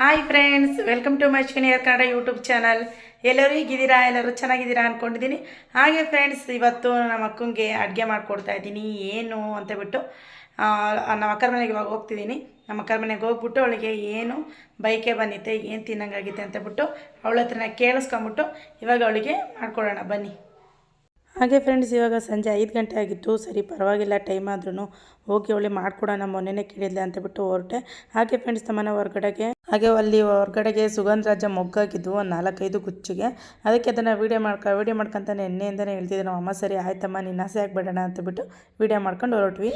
Hi friends welcome to my ಶಿನಿಯರ್ Kannada YouTube channel ಎಲ್ಲರೂ ಹೀಗಿದ್ದೀರಾ? ಎಲ್ಲರೂ ಚೆನ್ನಾಗಿದ್ದೀರಾ ಅಂದ್ಕೊಂಡಿದ್ದೀನಿ ಹಾಗೆ ಫ್ರೆಂಡ್ಸ್ ಇವತ್ತು ನಮ್ಮ ಅಕ್ಕಂಗೆ ಅಡುಗೆ ಮಾಡಿಕೊಡ್ತಾ ಇದ್ದೀನಿ. ಏನು ಅಂತ ಬಿಟ್ಟು ನಮ್ಮ ಅಕ್ಕರ ಮನೆಗೆ ಇವಾಗ ಹೋಗ್ತಿದ್ದೀನಿ. ನಮ್ಮ ಅಕ್ಕರ ಮನೆಗೆ ಹೋಗ್ಬಿಟ್ಟು ಅವಳಿಗೆ ಏನು ಬೈಕೆ ಬಂದಿತ್ತೆ, ಏನು ತಿನ್ನಂಗಾಗಿತ್ತೆ ಅಂತ ಬಿಟ್ಟು ಅವಳ ಹತ್ರನ ಕೇಳಿಸ್ಕೊಂಬಿಟ್ಟು ಇವಾಗ ಅವಳಿಗೆ ಮಾಡ್ಕೊಡೋಣ. ಬನ್ನಿ. ಹಾಗೆ ಫ್ರೆಂಡ್ಸ್ ಇವಾಗ ಸಂಜೆ ಐದು ಗಂಟೆ ಆಗಿತ್ತು. ಸರಿ ಪರವಾಗಿಲ್ಲ ಟೈಮ್ ಆದ್ರೂ ಹೋಗಿ ಒಳ್ಳೆ ಮಾಡ್ಕೊಡೋಣ ಮೊನ್ನೆನೇ ಕೇಳಿದ್ಲೆ ಅಂತ ಬಿಟ್ಟು ಹೊರಟೆ. ಹಾಗೆ ಫ್ರೆಂಡ್ಸ್ ನಮ್ಮನೆ ಹೊರಗಡೆಗೆ ಹಾಗೆ ಅಲ್ಲಿ ಹೊರಗಡೆಗೆ ಸುಗಂಧ ರಾಜ ಮೊಗ್ಗಾಗಿದ್ವು ಒಂದು ನಾಲ್ಕೈದು ಗುಚ್ಚಿಗೆ. ಅದಕ್ಕೆ ಅದನ್ನು ವೀಡಿಯೋ ಮಾಡ್ಕೊ ವೀಡಿಯೋ ಮಾಡ್ಕೊಂತಾನೆ ಎಣ್ಣೆಯಿಂದನೇ ಹೇಳ್ತಿದ್ದೆ ನಮ್ಮ ಅಮ್ಮ ಸರಿ ಆಯ್ತಮ್ಮ ನೀನು ಆಸೆ ಆಗ್ಬೇಡಣ ಅಂತ ಬಿಟ್ಟು ವೀಡಿಯೋ ಮಾಡ್ಕೊಂಡು ಹೊರಟ್ವಿ.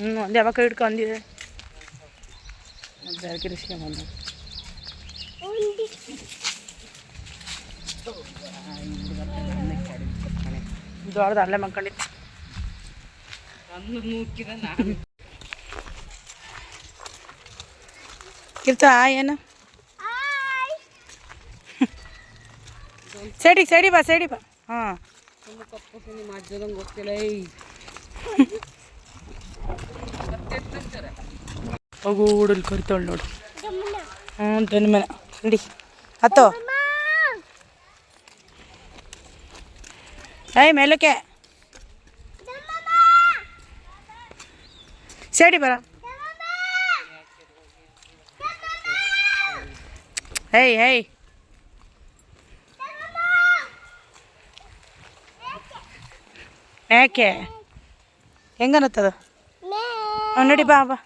ಹ್ಞೂ ಒಂದು ಯಾವಾಗ ಹಿಡ್ಕೊಂಡಿದೆ ಜಾಗಿರಿಸ್ಕೊಂಡ್ ಬಂದ ದೊಡ್ಡದು ಅಲ್ಲೇ ಮಲ್ಕೊಂಡಿತ್ತು ಕಿರ್ತಾ ಏನು ಸೈಡಿ ಸೈಡಿ ಬಾ ಸೈಡಿ ಬಾ ಹಾಂ ಹೋಗು ಹುಡುಲ್ ಕರಿತಾಳು ನೋಡು ಹ್ಞೂ ಬೆನ್ನ ಮೇಲೆ ನಡಿ ಹತ್ತೋ ಏಯ್ ಮೇಲಕ್ಕೆ. ಸೇಡಿ ಬರ. ಹೇಯ್ ಹೇಯ್ ಯಾಕೆ ಹೆಂಗನತ್ತದು ನೋಡಿ ಬಾ ಬಾ.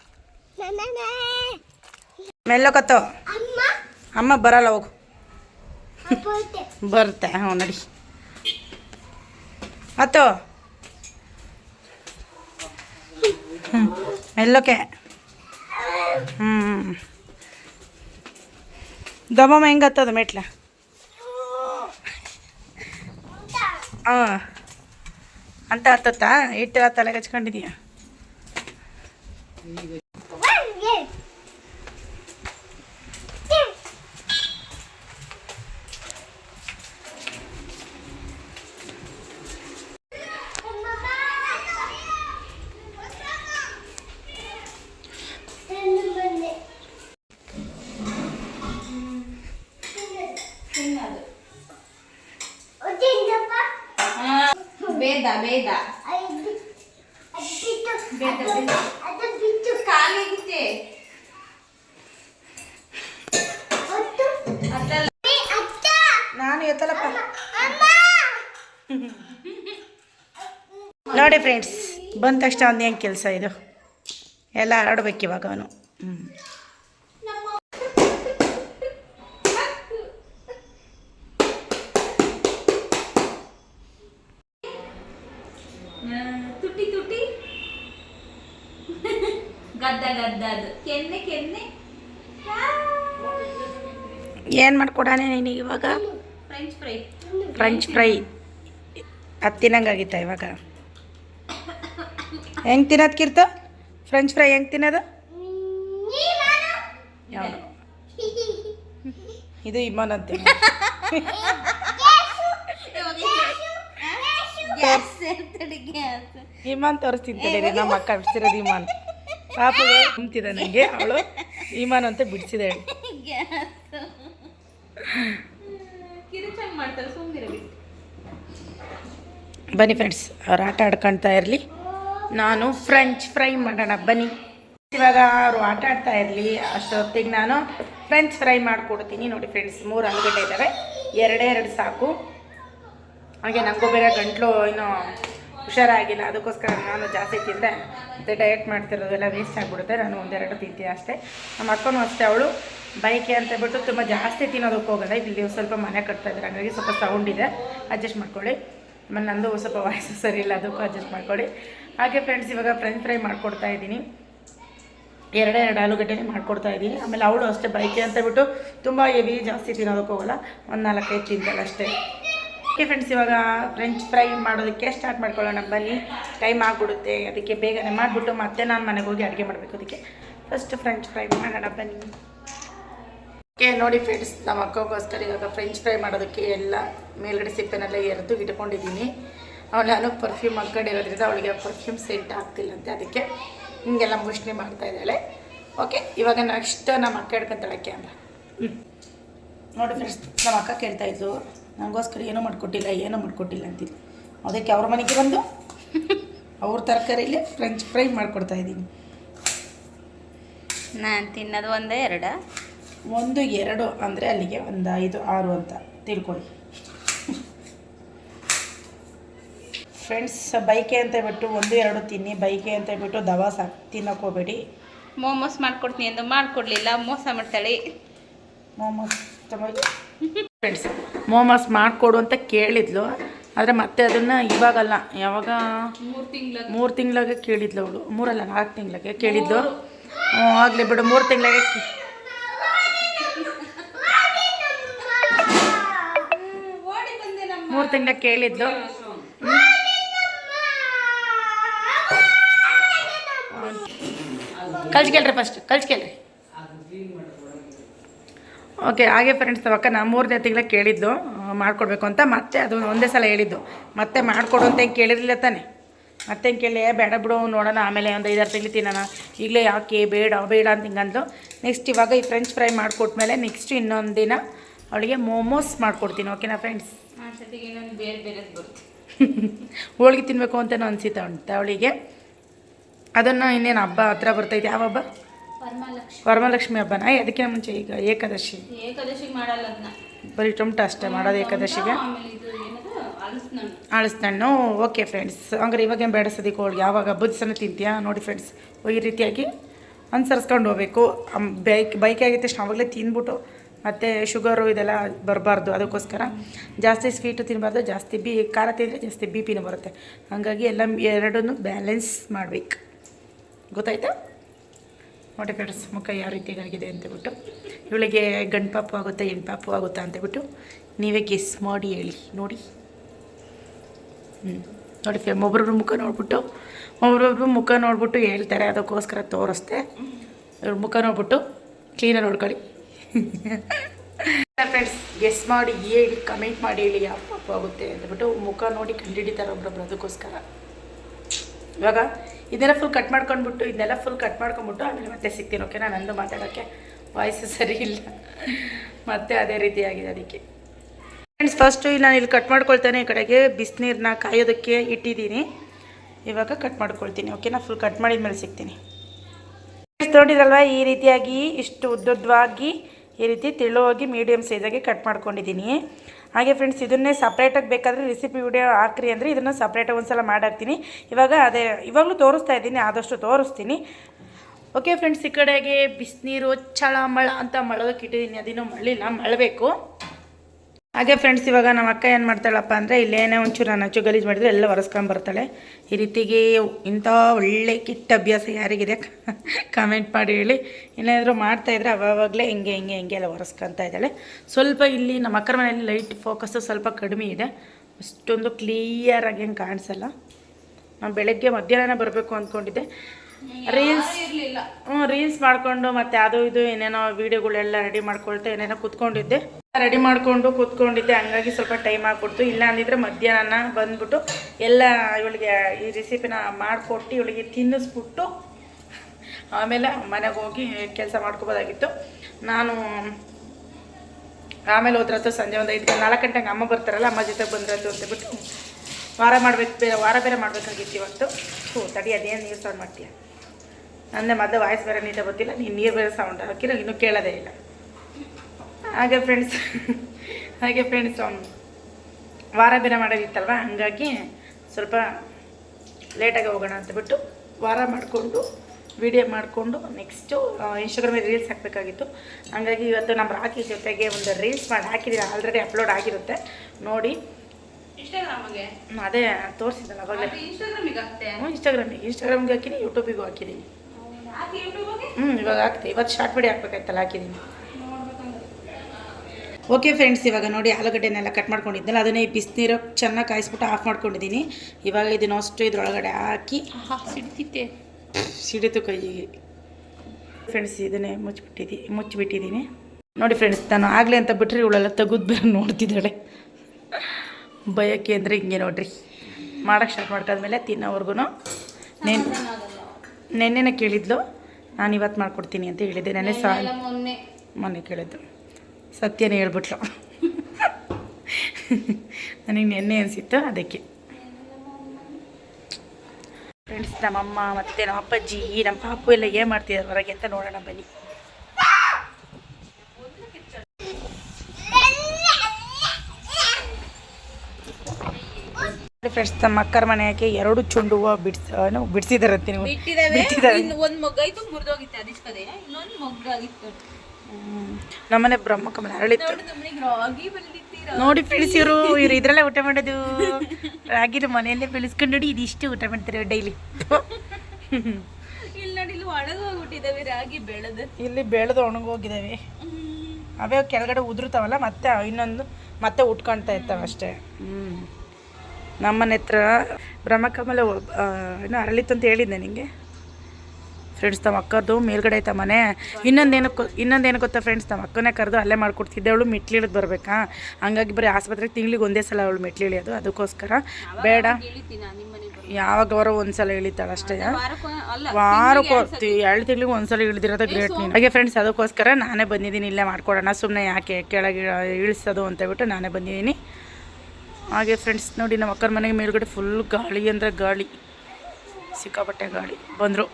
ಮೆಲ್ಲಕತ್ತೋ ಅಮ್ಮ. ಬರಲ್ಲ ಹೋಗು. ಬರುತ್ತೆ ಹ್ಞೂ ನಡಿ. ಹತ್ತೋ ಹ್ಞೂ ಮೆಲ್ಲಕ್ಕೆ ಹ್ಞೂ ದಮಮ್ಮ ಹೆಂಗೆ ಹತ್ತದ ಮೆಟ್ಲ ಹಾಂ ಅಂತ ಹತ್ತತ್ತಾ ಬೇದ ಬೇದ ಕಾಲಿಗಿದೆ ನಾನು ಎತ್ತಲಪ್ಪ ನೋಡಿ ಫ್ರೆಂಡ್ಸ್ ಬಂದ ತಕ್ಷಣ ಒಂದೇನು ಕೆಲಸ ಇದು? ಎಲ್ಲ ಹರಡ್ಬೇಕು ಇವಾಗ ಅವನು ಹ್ಞೂ ತುಟಿ ತುಟಿ ಗದ್ದ ಗದ್ದದು ಕೆನ್ನೆ ಕೆನ್ನೆ. ಏನು ಮಾಡ್ಕೊಡಾನೆ ನೀನು ಇವಾಗ? ಫ್ರೆಂಚ್ ಫ್ರೈ ಫ್ರೆಂಚ್ ಫ್ರೈ ಅದು ತಿನ್ನಂಗಾಗಿತ್ತ ಇವಾಗ? ಹೆಂಗೆ ತಿನ್ನೋದು ಕಿರ್ತ? ಫ್ರೆಂಚ್ ಫ್ರೈ ಹೆಂಗೆ ತಿನ್ನೋದು? ಯಾವುದು? ಇದು ಇಮಾನ್ ಅಂತ ಇಮಾನ್ ತೋರಿಸ್ತಿದ್ದಾಳೆ ನಮ್ಮ ಅಕ್ಕ ಬಿಡ್ಸಿರೋದು ಇಮಾನ್ ಪಾಪಗೆ ಕುಂತಿದ ನನಗೆ ಅವಳು ಇಮಾನ್ ಅಂತ ಬಿಡ್ಸಿದೆ ಬನ್ನಿ ಫ್ರೆಂಡ್ಸ್ ಅವ್ರು ಆಟ ಆಡ್ಕೊಳ್ತಾ ಇರಲಿ. ನಾನು ಫ್ರೆಂಚ್ ಫ್ರೈ ಮಾಡೋಣ ಬನ್ನಿ. ಇವಾಗ ಅವರು ಆಟ ಆಡ್ತಾ ಇರಲಿ ಅಷ್ಟೊತ್ತಿಗೆ ನಾನು ಫ್ರೆಂಚ್ ಫ್ರೈ ಮಾಡಿಕೊಡ್ತೀನಿ. ನೋಡಿ ಫ್ರೆಂಡ್ಸ್ ಮೂರು ಆಲೂಗಡ್ಡೆ ಇದ್ದಾವೆ ಎರಡೇ ಎರಡು ಸಾಕು. ಹಾಗೆ ನನಗೂ ಬೇರೆ ಗಂಟ್ಲು ಏನೋ ಹುಷಾರಾಗಿಲ್ಲ, ಅದಕ್ಕೋಸ್ಕರ ನಾನು ಜಾಸ್ತಿ ತಿಂದೆ. ಮತ್ತು ಡಯಟ್ ಮಾಡ್ತಿರೋದೆಲ್ಲ ವೇಸ್ಟ್ ಆಗಿಬಿಡುತ್ತೆ, ನಾನು ಒಂದೆರಡು ತಿಂತೀನಿ ಅಷ್ಟೇ. ನಮ್ಮ ಅಕ್ಕನೂ ಅಷ್ಟೇ, ಅವಳು ಬೈಕೆ ಅಂತ ಬಿಟ್ಟು ತುಂಬ ಜಾಸ್ತಿ ತಿನ್ನೋದಕ್ಕೆ ಹೋಗೋಲ್ಲ, ಇಲ್ಲಿ ಸ್ವಲ್ಪ ಮನೆ ಕಟ್ತಾ ಇದ್ದಾರೆ, ಹಾಗಾಗಿ ಸ್ವಲ್ಪ ಸೌಂಡ್ ಇದೆ. ಅಡ್ಜಸ್ಟ್ ಮಾಡ್ಕೊಳ್ಳಿ. ಆಮೇಲೆ ನಂದು ಸ್ವಲ್ಪ ವಾಯ್ಸ್ ಸರಿ ಇಲ್ಲ, ಅದಕ್ಕೂ ಅಡ್ಜಸ್ಟ್ ಮಾಡ್ಕೊಳ್ಳಿ. ಹಾಗೆ ಫ್ರೆಂಡ್ಸ್ ಇವಾಗ ಫ್ರೆಂಚ್ ಫ್ರೈ ಮಾಡ್ಕೊಡ್ತಾ ಇದ್ದೀನಿ. ಎರಡೇ ಎರಡು ಆಲೂಗಡ್ಡೆನೇ ಮಾಡ್ಕೊಡ್ತಾ ಇದ್ದೀನಿ. ಆಮೇಲೆ ಅವಳು ಅಷ್ಟೇ ಬೈಕೆ ಅಂತ ಬಿಟ್ಟು ತುಂಬ ಹೆವಿ ಜಾಸ್ತಿ ತಿನ್ನೋದಕ್ಕೆ ಹೋಗಲ್ಲ. ಒಂದು ನಾಲ್ಕೈದು ತಿಂತಾಳೆ ಅಷ್ಟೇ. ಓಕೆ ಫ್ರೆಂಡ್ಸ್ ಇವಾಗ ಫ್ರೆಂಚ್ ಫ್ರೈ ಮಾಡೋದಕ್ಕೆ ಸ್ಟಾರ್ಟ್ ಮಾಡ್ಕೊಳ್ಳೋಣ. ಬನ್ನಿ. ಟೈಮ್ ಆಗಿಬಿಡುತ್ತೆ. ಅದಕ್ಕೆ ಬೇಗನೆ ಮಾಡಿಬಿಟ್ಟು ಮತ್ತೆ ನಾನು ಮನೆಗೆ ಹೋಗಿ ಅಡುಗೆ ಮಾಡಬೇಕು ಅದಕ್ಕೆ. ಫಸ್ಟ್ ಫ್ರೆಂಚ್ ಫ್ರೈ ಮಾಡೋಣ. ಬನ್ನಿ. ಓಕೆ ನೋಡಿ ಫ್ರೆಂಡ್ಸ್ ನಮ್ಮ ಅಕ್ಕಗೋಸ್ಕರ ಇವಾಗ ಫ್ರೆಂಚ್ ಫ್ರೈ ಮಾಡೋದಕ್ಕೆ ಎಲ್ಲ ಮೇಲ್ಗಡೆ ಸಿಪ್ಪೆನೆಲ್ಲ ಎರೆದು ಇಟ್ಕೊಂಡಿದ್ದೀನಿ. ಅವಳು ನಾನು ಪರ್ಫ್ಯೂಮ್ ಇರೋದ್ರಿಂದ ಅವಳಿಗೆ ಪರ್ಫ್ಯೂಮ್ ಸೆಂಟ್ ಆಗ್ತಿಲ್ಲಂತೆ ಅದಕ್ಕೆ ಹಿಂಗೆಲ್ಲ ಮುಷ್ಣಿ ಮಾಡ್ತಾ ಇದ್ದಾಳೆ. ಓಕೆ ಇವಾಗ ನೆಕ್ಸ್ಟ್ ನಮ್ಮ ಅಕ್ಕ ಹಿಡ್ಕೊಂತಾಳೆ ಕ್ಯಾಮ್ರಾ ಹ್ಞೂ ನೋಡಿ ಫ್ರೆಂಡ್ಸ್ ನಮ್ಮ ಅಕ್ಕ ಕೇಳ್ತಾ ಇದ್ಲು ನನಗೋಸ್ಕರ ಏನೂ ಮಾಡಿಕೊಟ್ಟಿಲ್ಲ ಏನೂ ಮಾಡಿಕೊಟ್ಟಿಲ್ಲ ಅಂತೀನಿ ಅದಕ್ಕೆ ಅವ್ರ ಮನೆಗೆ ಬಂದು ಅವ್ರ ತರಕಾರಿಲಿ ಫ್ರೆಂಚ್ ಫ್ರೈ ಮಾಡಿಕೊಡ್ತಾ ಇದ್ದೀನಿ. ನಾನು ತಿನ್ನೋದು ಒಂದೇ ಎರಡ? ಒಂದು ಎರಡು ಅಂದರೆ ಅಲ್ಲಿಗೆ ಒಂದು ಐದು ಆರು ಅಂತ ತಿಳ್ಕೊಳ್ಳಿ. ಫ್ರೆಂಡ್ಸ್ ಬೈಕೆ ಅಂತ ಬಿಟ್ಟು ಒಂದು ಎರಡು ತಿನ್ನಿ. ಬೈಕೆ ಅಂತ ಬಿಟ್ಟು ದವಾ ಸಾಕು ತಿನ್ನೋಕೆ ಹೋಗ್ಬೇಡಿ. ಮೋಮೋಸ್ ಮಾಡ್ಕೊಡ್ತೀನಿ ಎಂದು ಮಾಡಿಕೊಡ್ಲಿಲ್ಲ. ಮೋಸ ಮಾಡ್ತಾಳೆ. ಮೋಮೋಸ್ ಫ್ರೆಂಡ್ಸ್ ಮೋಮೋಸ್ ಮಾಡಿಕೊಡು ಅಂತ ಕೇಳಿದ್ಲು ಆದರೆ ಮತ್ತೆ ಅದನ್ನು ಇವಾಗಲ್ಲ ಯಾವಾಗ? ಮೂರು ತಿಂಗಳ ಮೂರು ತಿಂಗಳಿಗೆ ಕೇಳಿದ್ಲು ಅವಳು. ಮೂರಲ್ಲ ನಾಲ್ಕು ತಿಂಗಳಿಗೆ ಕೇಳಿದ್ಲು. ಆಗಲಿ ಬಿಡು ಮೂರು ತಿಂಗಳಿಗೆ ಮೂರು ತಿಂಗಳ ಕೇಳಿದ್ಲು. ಕಳ್ಸಿ ಕೇಳ್ರಿ ಫಸ್ಟ್ ಕಳ್ಸ್ಕೇಳ್ರಿ. ಓಕೆ ಹಾಗೆ ಫ್ರೆಂಡ್ಸ್ ಅವಕ್ಕ ನಾ ಮೂರನೇ ತಿಂಗಳ ಕೇಳಿದ್ದು ಮಾಡಿಕೊಡ್ಬೇಕು ಅಂತ. ಮತ್ತೆ ಅದು ಒಂದೇ ಸಲ ಹೇಳಿದ್ದು. ಮತ್ತೆ ಮಾಡಿಕೊಡು ಅಂತ ಹೆಂಗೆ ಕೇಳಿರಲಿಲ್ಲ ತಾನೆ. ಮತ್ತೆ ಹೆಂಗೆ ಕೇಳಿ ಬೇಡ ಬಿಡು ನೋಡೋಣ ಆಮೇಲೆ ಒಂದು ಐದಾರು ತಿಂಗಳು ತಿನ್ನೋಣ. ಈಗಲೇ ಯಾಕೆ ಬೇಡ ಬೇಡ ಅಂತ ಹಿಂಗಂದು ನೆಕ್ಸ್ಟ್ ಇವಾಗ ಈ ಫ್ರೆಂಚ್ ಫ್ರೈ ಮಾಡಿಕೊಟ್ಮೇಲೆ ನೆಕ್ಸ್ಟ್ ಇನ್ನೊಂದು ದಿನ ಅವಳಿಗೆ ಮೋಮೋಸ್ ಮಾಡಿಕೊಡ್ತೀನಿ ಓಕೆನಾ ಫ್ರೆಂಡ್ಸ್ ಬೇರೆ ಬೇರೆ ಹೋಳಿಗೆ ತಿನ್ನಬೇಕು ಅಂತಲೂ ಅನಿಸಿತ ಉಂಟು ಅವಳಿಗೆ. ಅದನ್ನು ಇನ್ನೇನು ಹಬ್ಬ ಹತ್ರ ಬರ್ತೈತೆ ಯಾವ ಹಬ್ಬ ವರಮಹಾಲಕ್ಷ್ಮಿ ಹಬ್ಬನ. ಅದಕ್ಕೆ ಮುಂಚೆ ಈಗ ಏಕಾದಶಿ. ಏಕಾದಶಿಗೆ ಮಾಡಲ್ಲ ಬರೀ ಟೊಮಟೊ ಅಷ್ಟೇ ಮಾಡೋದು ಏಕಾದಶಿಗೆ. ಅಳಿಸ್ತಾಣ್ಣು ಓಕೆ ಫ್ರೆಂಡ್ಸ್. ಹಂಗಾರೆ ಇವಾಗೇನು ಬೇಡ ಸದಿಗೆ ಹೋಳಿಗೆ. ಯಾವಾಗ ಹಬ್ಬದ ತಿಂತೀಯಾ? ನೋಡಿ ಫ್ರೆಂಡ್ಸ್. ಈ ರೀತಿಯಾಗಿ ಅನುಸರಿಸ್ಕೊಂಡು ಹೋಗ್ಬೇಕು. ಬೈಕ್ ಬೈಕ್ ಆಗಿದ್ದ ತಕ್ಷಣ ಅವಾಗಲೇ ತಿಂದ್ಬಿಟ್ಟು ಮತ್ತು ಶುಗರು ಇದೆಲ್ಲ ಬರಬಾರ್ದು. ಅದಕ್ಕೋಸ್ಕರ ಜಾಸ್ತಿ ಸ್ವೀಟು ತಿನ್ನಬಾರ್ದು ಜಾಸ್ತಿ ಬಿ ಖಾರ ತಿಂದರೆ ಜಾಸ್ತಿ ಬಿ ಪಿನೂ ಬರುತ್ತೆ. ಹಾಗಾಗಿ ಎಲ್ಲ ಎರಡನ್ನೂ ಬ್ಯಾಲೆನ್ಸ್ ಮಾಡಬೇಕು. ಗೊತ್ತಾಯ್ತಾ? ನೋಡಿ ಫ್ರೆಂಡ್ಸ್ ಮುಖ ಯಾವ ರೀತಿಯಾಗಿದೆ ಅಂತೇಳ್ಬಿಟ್ಟು ಇವಳಿಗೆ ಗಂಡು ಪಾಪು ಆಗುತ್ತಾ ಹೆಣ್ಣು ಪಾಪು ಆಗುತ್ತಾ ಅಂತೇಳ್ಬಿಟ್ಟು ನೀವೇ ಗೆಸ್ ಮಾಡಿ ಹೇಳಿ, ನೋಡಿ. ಹ್ಞೂ ನೋಡಿ ಫ್ರೆಂಡ್ ಒಬ್ರೊಬ್ರು ಮುಖ ನೋಡ್ಬಿಟ್ಟು ಒಬ್ರೊಬ್ರು ಮುಖ ನೋಡ್ಬಿಟ್ಟು ಹೇಳ್ತಾರೆ, ಅದಕ್ಕೋಸ್ಕರ ತೋರಿಸ್ದೆ. ಇವ್ರ ಮುಖ ನೋಡ್ಬಿಟ್ಟು ಕ್ಲೀನಾಗಿ ನೋಡ್ಕೊಳ್ಳಿ. ಫ್ರೆಂಡ್ಸ್ ಗೆಸ್ ಮಾಡಿ, ಹೇಳಿ ಕಮೆಂಟ್ ಮಾಡಿ ಹೇಳಿ ಯಾವ ಪಾಪು ಆಗುತ್ತೆ ಅಂದ್ಬಿಟ್ಟು ಮುಖ ನೋಡಿ ಕಂಡುಹಿಡಿತಾರೆ ಒಬ್ರೊಬ್ರು ಅದಕ್ಕೋಸ್ಕರ. ಇವಾಗ ಇದನ್ನೆಲ್ಲ ಫುಲ್ ಕಟ್ ಮಾಡ್ಕೊಂಡ್ಬಿಟ್ಟು ಇದನ್ನೆಲ್ಲ ಫುಲ್ ಕಟ್ ಮಾಡ್ಕೊಂಡ್ಬಿಟ್ಟು ಆಮೇಲೆ ಮತ್ತೆ ಸಿಗ್ತೀನಿ ಓಕೆನಾ ನಂದು ಮಾತಾಡೋಕ್ಕೆ ವಾಯ್ಸ್ ಸರಿ ಇಲ್ಲ. ಮತ್ತೆ ಅದೇ ರೀತಿಯಾಗಿದೆ ಅದಕ್ಕೆ. ಫ್ರೆಂಡ್ಸ್ ಫಸ್ಟು ನಾನು ಇಲ್ಲಿ ಕಟ್ ಮಾಡ್ಕೊಳ್ತಾನೆ ಈ ಕಡೆಗೆ. ಬಿಸಿನೀರನ್ನ ಕಾಯೋದಕ್ಕೆ ಇಟ್ಟಿದ್ದೀನಿ. ಇವಾಗ ಕಟ್ ಮಾಡ್ಕೊಳ್ತೀನಿ ಓಕೆನಾ ಫುಲ್ ಕಟ್ ಮಾಡಿದ ಮೇಲೆ ಸಿಗ್ತೀನಿ. ನೋಡಿದ್ರಲ್ವ? ಈ ರೀತಿಯಾಗಿ ಇಷ್ಟು ಉದ್ದುದ್ದವಾಗಿ ಈ ರೀತಿ ತೆಳುವಾಗಿ ಮೀಡಿಯಮ್ ಸೈಜಾಗಿ ಕಟ್ ಮಾಡ್ಕೊಂಡಿದ್ದೀನಿ. ಹಾಗೆ ಫ್ರೆಂಡ್ಸ್ ಇದನ್ನೇ ಸಪ್ರೇಟಾಗಿ ಬೇಕಾದರೆ ರೆಸಿಪಿ ವಿಡಿಯೋ ಹಾಕ್ರಿ ಅಂದರೆ ಇದನ್ನು ಸಪ್ರೇಟಾಗಿ ಒಂದ್ಸಲ ಮಾಡಾಕ್ತೀನಿ. ಇವಾಗ ಅದೇ, ಇವಾಗಲೂ ತೋರಿಸ್ತಾ ಇದ್ದೀನಿ, ಆದಷ್ಟು ತೋರಿಸ್ತೀನಿ. ಓಕೆ ಫ್ರೆಂಡ್ಸ್ ಈ ಕಡೆಗೆ ಬಿಸಿನೀರು ಚಳ ಮಳ ಅಂತ ಮಳೋದಕ್ಕೆ ಇಟ್ಟಿದ್ದೀನಿ ಅದಿನ್ನೂ ಮಳಿಲ್ಲ ಮಳಬೇಕು. ಹಾಗೆ ಫ್ರೆಂಡ್ಸ್ ಇವಾಗ ನಮ್ಮ ಅಕ್ಕ ಏನು ಮಾಡ್ತಾಳಪ್ಪ ಅಂದರೆ ಇಲ್ಲೇನೇ ಒಂಚೂರು ಹಚ್ಚು ಗಲೀಜು ಮಾಡಿದರೆ ಎಲ್ಲ ಒರೆಸ್ಕೊಂಬರ್ತಾಳೆ ಈ ರೀತಿಗೆ ಇಂಥ ಒಳ್ಳೆ ಕೆಟ್ಟ ಅಭ್ಯಾಸ ಯಾರಿಗಿದೆ? ಕಮೆಂಟ್ ಮಾಡಿ ಹೇಳಿ. ಏನಾದರೂ ಮಾಡ್ತಾಯಿದ್ರೆ ಅವಾಗಲೇ ಹಿಂಗೆ ಹಿಂಗೆ ಹಿಂಗೆ ಎಲ್ಲ ಒರೆಸ್ಕೊತಾ ಇದ್ದಾಳೆ. ಸ್ವಲ್ಪ ಇಲ್ಲಿ ನಮ್ಮ ಅಕ್ಕರ ಮನೆಯಲ್ಲಿ ಲೈಟ್ ಫೋಕಸ್ಸು ಸ್ವಲ್ಪ ಕಡಿಮೆ ಇದೆ. ಅಷ್ಟೊಂದು ಕ್ಲಿಯರಾಗಿ ಹೆಂಗೆ ಕಾಣಿಸಲ್ಲ. ನಾನು ಬೆಳಗ್ಗೆ ಮಧ್ಯಾಹ್ನ ಬರಬೇಕು ಅಂದ್ಕೊಂಡಿದ್ದೆ ರೀಲ್ಸ್ ಇರಲಿಲ್ಲ. ಹ್ಞೂ ರೀಲ್ಸ್ ಮಾಡಿಕೊಂಡು ಮತ್ತೆ ಅದು ಇದು ಏನೇನೋ ವೀಡಿಯೋಗಳೆಲ್ಲ ರೆಡಿ ಮಾಡ್ಕೊಳ್ತಾ ಏನೇನೋ ಕೂತ್ಕೊಂಡಿದ್ದೆ. ರೆಡಿ ಮಾಡಿಕೊಂಡು ಕೂತ್ಕೊಂಡಿದ್ದೆ ಹಂಗಾಗಿ ಸ್ವಲ್ಪ ಟೈಮ್ ಆಗ್ಬಿಡ್ತು. ಇಲ್ಲ ಅಂದಿದ್ರೆ ಮಧ್ಯಾಹ್ನ ಬಂದ್ಬಿಟ್ಟು ಎಲ್ಲ ಇವಳಿಗೆ ಈ ರೆಸಿಪಿನ ಮಾಡಿಕೊಟ್ಟು ಇವಳಿಗೆ ತಿನ್ನಿಸ್ಬಿಟ್ಟು ಆಮೇಲೆ ಮನೆಗೆ ಹೋಗಿ ಕೆಲಸ ಮಾಡ್ಕೋಬೋದಾಗಿತ್ತು. ನಾನು ಆಮೇಲೆ ಹೋದ್ರತ್ತು ಸಂಜೆ ಒಂದು ಐದು ನಾಲ್ಕು ಗಂಟೆಗೆ ಅಮ್ಮ ಬರ್ತಾರಲ್ಲ ಅಮ್ಮ ಜೊತೆಗೆ ಅಂತ ಬಿಟ್ಟು ವಾರ ಮಾಡ್ಬೇಕು ಬೇರೆ ವಾರ ಬೇರೆ ಮಾಡಬೇಕಾಗಿತ್ತು ಇವತ್ತು. ಹ್ಞೂ ತಡಿ ಅದೇನು ನೀರು ಸೌಂಡ್ ಮಾಡ್ತೀಯ? ನಂದೆ ಮತ್ತೆ ವಾಯ್ಸ್ ಬೇರೆ ನೀಟಾಗಿ ಗೊತ್ತಿಲ್ಲ ನೀನು ನೀರು ಬೇರೆ ಸೌಂಡ್ ಹಾಕಿರೋ ಇನ್ನೂ ಕೇಳೋದೇ ಇಲ್ಲ. ಹಾಗೆ ಫ್ರೆಂಡ್ಸ್ ಹಾಗೆ ಫ್ರೆಂಡ್ಸ್ ವಾರ ಬೇರೆ ಮಾಡೋದಿತ್ತಲ್ವ? ಹಾಗಾಗಿ ಸ್ವಲ್ಪ ಲೇಟಾಗಿ ಹೋಗೋಣ ಅಂತ ಬಿಟ್ಟು ವಾರ ಮಾಡಿಕೊಂಡು ವಿಡಿಯೋ ಮಾಡಿಕೊಂಡು ನೆಕ್ಸ್ಟು ಇನ್ಸ್ಟಾಗ್ರಾಮಲ್ಲಿ ರೀಲ್ಸ್ ಹಾಕಬೇಕಾಗಿತ್ತು. ಹಾಗಾಗಿ ಇವತ್ತು ನಮ್ಮ ರಾಕಿ ಜೊತೆಗೆ ಒಂದು ರೀಲ್ಸ್ ಮಾಡಿ ಹಾಕಿದ್ದೀನಿ ಆಲ್ರೆಡಿ ಅಪ್ಲೋಡ್ ಆಗಿರುತ್ತೆ. ನೋಡಿ. ಇನ್ಸ್ಟಾಗ್ರಾಮಗೆ ಅದೇ ತೋರಿಸಿದ್ದಲ್ಲ ಅವಾಗಲೇ. ಇನ್ಸ್ಟಾಗ್ರಾಮಿಗೆ ಇನ್ಸ್ಟಾಗ್ರಾಮಿಗೆ ಇನ್ಸ್ಟಾಗ್ರಾಮ್ಗೆ ಹಾಕಿನಿ ಯೂಟ್ಯೂಬಿಗೂ ಹಾಕಿದ್ದೀನಿ ಹ್ಞೂ ಇವಾಗ ಹಾಕ್ತೆ. ಇವತ್ತು ಶಾರ್ಟ್ ವಿಡಿಯೋ ಹಾಕ್ಬೇಕಾಯ್ತಲ್ಲ ಹಾಕಿದ್ದೀನಿ ಓಕೆ ಫ್ರೆಂಡ್ಸ್ ಇವಾಗ ನೋಡಿ ಆಲೂಗಡ್ಡೆನೆಲ್ಲ ಕಟ್ ಮಾಡ್ಕೊಂಡಿದ್ದಲ್ಲ ಅದನ್ನೇ ಈ ಬಿಸಿನೀರು ಚೆನ್ನಾಗಿ ಕಾಯಿಸ್ಬಿಟ್ಟು ಆಫ್ ಮಾಡ್ಕೊಂಡಿದ್ದೀನಿ ಇವಾಗ ಇದನ್ನು ಅಷ್ಟು ಇದ್ರೊಳಗಡೆ ಹಾಕಿ ಸಿಡ್ತಿತ್ತೆ. ಸಿಡಿತು ಕೈಗೆ. ಫ್ರೆಂಡ್ಸ್ ಇದನ್ನೇ ಮುಚ್ಚಿಬಿಟ್ಟಿದ್ದಿ ಮುಚ್ಚಿಬಿಟ್ಟಿದ್ದೀನಿ ನೋಡಿ ಫ್ರೆಂಡ್ಸ್ ನಾನು ಆಗಲೇ ಅಂತ ಬಿಟ್ಟರೆ ಇವಳೆಲ್ಲ ತೆಗೆದು ಬೇರೆ ನೋಡ್ತಿದ್ದಾಳೆ. ಭಯಕ್ಕೆ ಅಂದರೆ ಹಿಂಗೆ ನೋಡ್ರಿ. ಮಾಡೋಕ್ಕೆ ಸ್ಟಾರ್ಟ್ ಮಾಡ್ಕಾದ್ಮೇಲೆ ತಿನ್ನೋವರೆಗೂ ನೆನ್ ನೆನ್ನೆನೇ ಕೇಳಿದ್ಲು. ನಾನು ಇವತ್ತು ಮಾಡ್ಕೊಡ್ತೀನಿ ಅಂತ ಹೇಳಿದ್ದೆ. ನೆನೆ ಸಾ ಮೊನ್ನೆ. ಮೊನ್ನೆ ಕೇಳಿದ್ದು. ಸತ್ಯನೇ ಹೇಳ್ಬಿಟ್ಲು. ನನಗೆ ನೆನ್ನೆ ಅನಿಸಿತ್ತು ಅದಕ್ಕೆ. ಫ್ರೆಂಡ್ಸ್ ನಮ್ಮಮ್ಮ ಮತ್ತು ನಮ್ಮ ಅಪ್ಪಾಜಿ ನಮ್ಮ ಪಾಪು ಎಲ್ಲ ಏನು ಮಾಡ್ತಿದ್ದಾರೆ ಹೊರಗೆ ಅಂತ ನೋಡೋಣ ಬನ್ನಿ. ಫ್ರೆಂಡ್ಸ್ ನಮ್ಮ ಅಕ್ಕರ ಹಾಕಿ ಎರಡು ಚೆಂಡು ಹೂವು ಬಿಡ್ಸ ಏನು ಬಿಡಿಸಿದಾರೆ ಅಂತೀನಿ ಬಿಟ್ಟಿದಾವೆ. ಬಿಟ್ಟಿದ್ದಾರೆ ಇನ್ನು ಒಂದ್ ಮೊಗ್ಗಾಯ್ತು ಮುರಿದೋಗಿತ್ತು ಅದಿಷ್ಟದೆ. ಇನ್ನೊಂದು ಮೊಗ್ಗಾಗಿತ್ತು. ನಮ್ಮನೆ ಬ್ರಹ್ಮಕಮಲ ಅರಳಿತ್ತು ನೋಡು ಇವರು ಇವ್ರು ಇದ್ರಲ್ಲೇ ಊಟ ಮಾಡೋದು. ರಾಗಿನ ಮನೆಯಲ್ಲೇ ಬೆಳೆಸ್ಕೊಂಡು ನೋಡಿ ಇದಿಷ್ಟು ಊಟ ಮಾಡ್ತಾರೆ ಡೈಲಿ. ಇಲ್ಲಿ ನೋಡಿ ಇಲ್ಲಿ ಒಣಗೋಗ್ಬಿಟ್ಟಿದಾವೆ ರಾಗಿ ಬೆಳೆದು. ಇಲ್ಲಿ ಬೆಳೆದು ಒಣಗೋಗಿದ್ದಾವೆ ಅವೇ ಕೆಳಗಡೆ ಉದುರ್ತಾವಲ್ಲ ಮತ್ತೆ ಇನ್ನೊಂದು ಮತ್ತೆ ಉಟ್ಕೊಳ್ತಾ ಇರ್ತಾವೆ ಅಷ್ಟೇ. ಹ್ಞೂ ನಮ್ಮನೆ ಹತ್ರ ಬ್ರಹ್ಮಕಮಲ ಏನು ಅರಳಿತ್ತು ಅಂತ ಹೇಳಿದ್ದೆ ನಿಮಗೆ ಫ್ರೆಂಡ್ಸ್ ತಮ್ಮ ಅಕ್ಕರದು ಮೇಲ್ಗಡೆ ಆಯ್ತಾ ಮನೆ. ಇನ್ನೊಂದೇನು ಇನ್ನೊಂದೇನು ಗೊತ್ತಾ ಫ್ರೆಂಡ್ಸ್ ನಮ್ಮ ಅಕ್ಕನೇ ಕರೆದು ಅಲ್ಲೇ ಮಾಡ್ಕೊಡ್ತಿದ್ದೆ. ಅವಳು ಮೆಟ್ಲಿಳಿದು ಬರಬೇಕಾ? ಹಂಗಾಗಿ ಬರೀ ಆಸ್ಪತ್ರೆಗೆ ತಿಂಗ್ಳಿಗೆ ಒಂದೇ ಸಲ ಅವಳು ಮೆಟ್ಲಿಳಿಯೋದು ಅದಕ್ಕೋಸ್ಕರ. ಬೇಡ. ಯಾವಾಗ ಬರೋ ಯಾವಾಗ ಅವರ ಒಂದು ಸಲ ಇಳಿತಾಳೆ ಅಷ್ಟೇ ವಾರಕ್ಕೊ ಎರಡು ತಿಂಗಳಿಗೆ ಒಂದ್ಸಲ ಇಳಿದಿರೋದು ಗ್ರೇಟ್ ನೀನು. ಹಾಗೆ ಫ್ರೆಂಡ್ಸ್ ಅದಕ್ಕೋಸ್ಕರ ನಾನೇ ಬಂದಿದ್ದೀನಿ, ಇಲ್ಲೇ ಮಾಡ್ಕೊಡೋಣ. ಸುಮ್ಮನೆ ಯಾಕೆ ಕೆಳಗೆ ಇಳಿಸೋದು ಅಂತ ನಾನೇ ಬಂದಿದ್ದೀನಿ. ಹಾಗೆ ಫ್ರೆಂಡ್ಸ್ ನೋಡಿ ನಮ್ಮ ಅಕ್ಕನ ಮನೆಗೆ ಮೇಲುಗಡೆ ಫುಲ್ ಗಾಳಿ ಅಂದರೆ ಗಾಳಿ. ಸಿಕ್ಕಾಪಟ್ಟೆ ಗಾಳಿ. ಬಂದರು.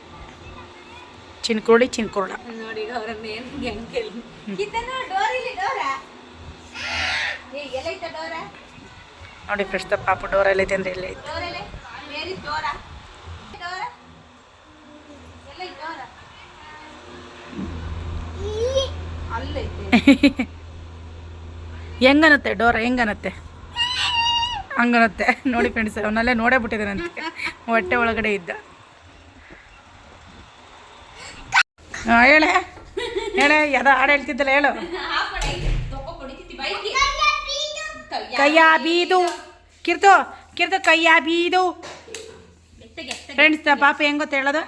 ಚಿನ್ಕೋಳಿ ಚಿನ್ಕೋಳ. ನೋಡಿ ಫ್ರೆಂಡ್ಸ್ ಪಾಪ ಡೋರ್ ಎಲ್ಲೈತೆ ಅಂದರೆ ಎಲ್ಲೇ ಹೆಂಗನತ್ತೆ ಡೋರ ಹೆಂಗನತ್ತೆ? ಹಂಗನತ್ತೆ ನೋಡಿ ಫ್ರೆಂಡ್ಸ್ ಅವನಲ್ಲೇ ನೋಡೇ ಬಿಟ್ಟಿದ್ದಾನಂತೆ. ಹೊಟ್ಟೆ ಒಳಗಡೆ ಇದ್ದ. ಹೇಳೆ? ಹೇಳೆ ಯಾವ ಹಾಡು ಹೇಳ್ತಿದ್ದಲ್ಲ, ಹೇಳು. ಕೈಯ ಬೀದು. ಕಿರ್ತು ಕಿರ್ತು ಕೈಯ ಬೀದು. ಫ್ರೆಂಡ್ಸ್ ಪಾಪ ಹೆಂಗ್ ಗೊತ್ತ ಹೇಳೋದು?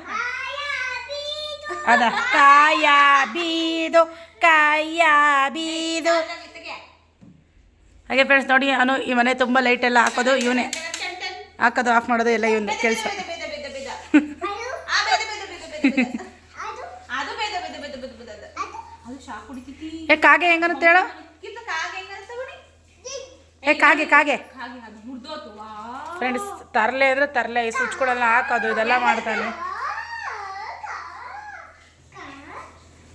ಅದ, ಕಾಯ ಬೀದು ಕಾಯ ಬೀದು. ಹಾಗೆ ಫ್ರೆಂಡ್ಸ್ ನೋಡಿ ಅವನು ಈ ಮನೆ ತುಂಬ ಲೈಟ್ ಎಲ್ಲ ಹಾಕೋದು, ಇವನೇ ಹಾಕೋದು ಆಫ್ ಮಾಡೋದು ಎಲ್ಲ ಇವನು ಕೆಲಸ. ಏ, ಕಾಗೆ ಹೆಂಗನತ್ತೆ ಹೇಳು? ಏ, ಕಾಗೆ ಕಾಗೆ. ಫ್ರೆಂಡ್ಸ್ ತರಲೆ ಅಂದ್ರೆ ತರಲೆ ಕೊಡಲ್ಲ ಹಾಕೋದು, ಇದೆಲ್ಲ ಮಾಡ್ತಾನೆ.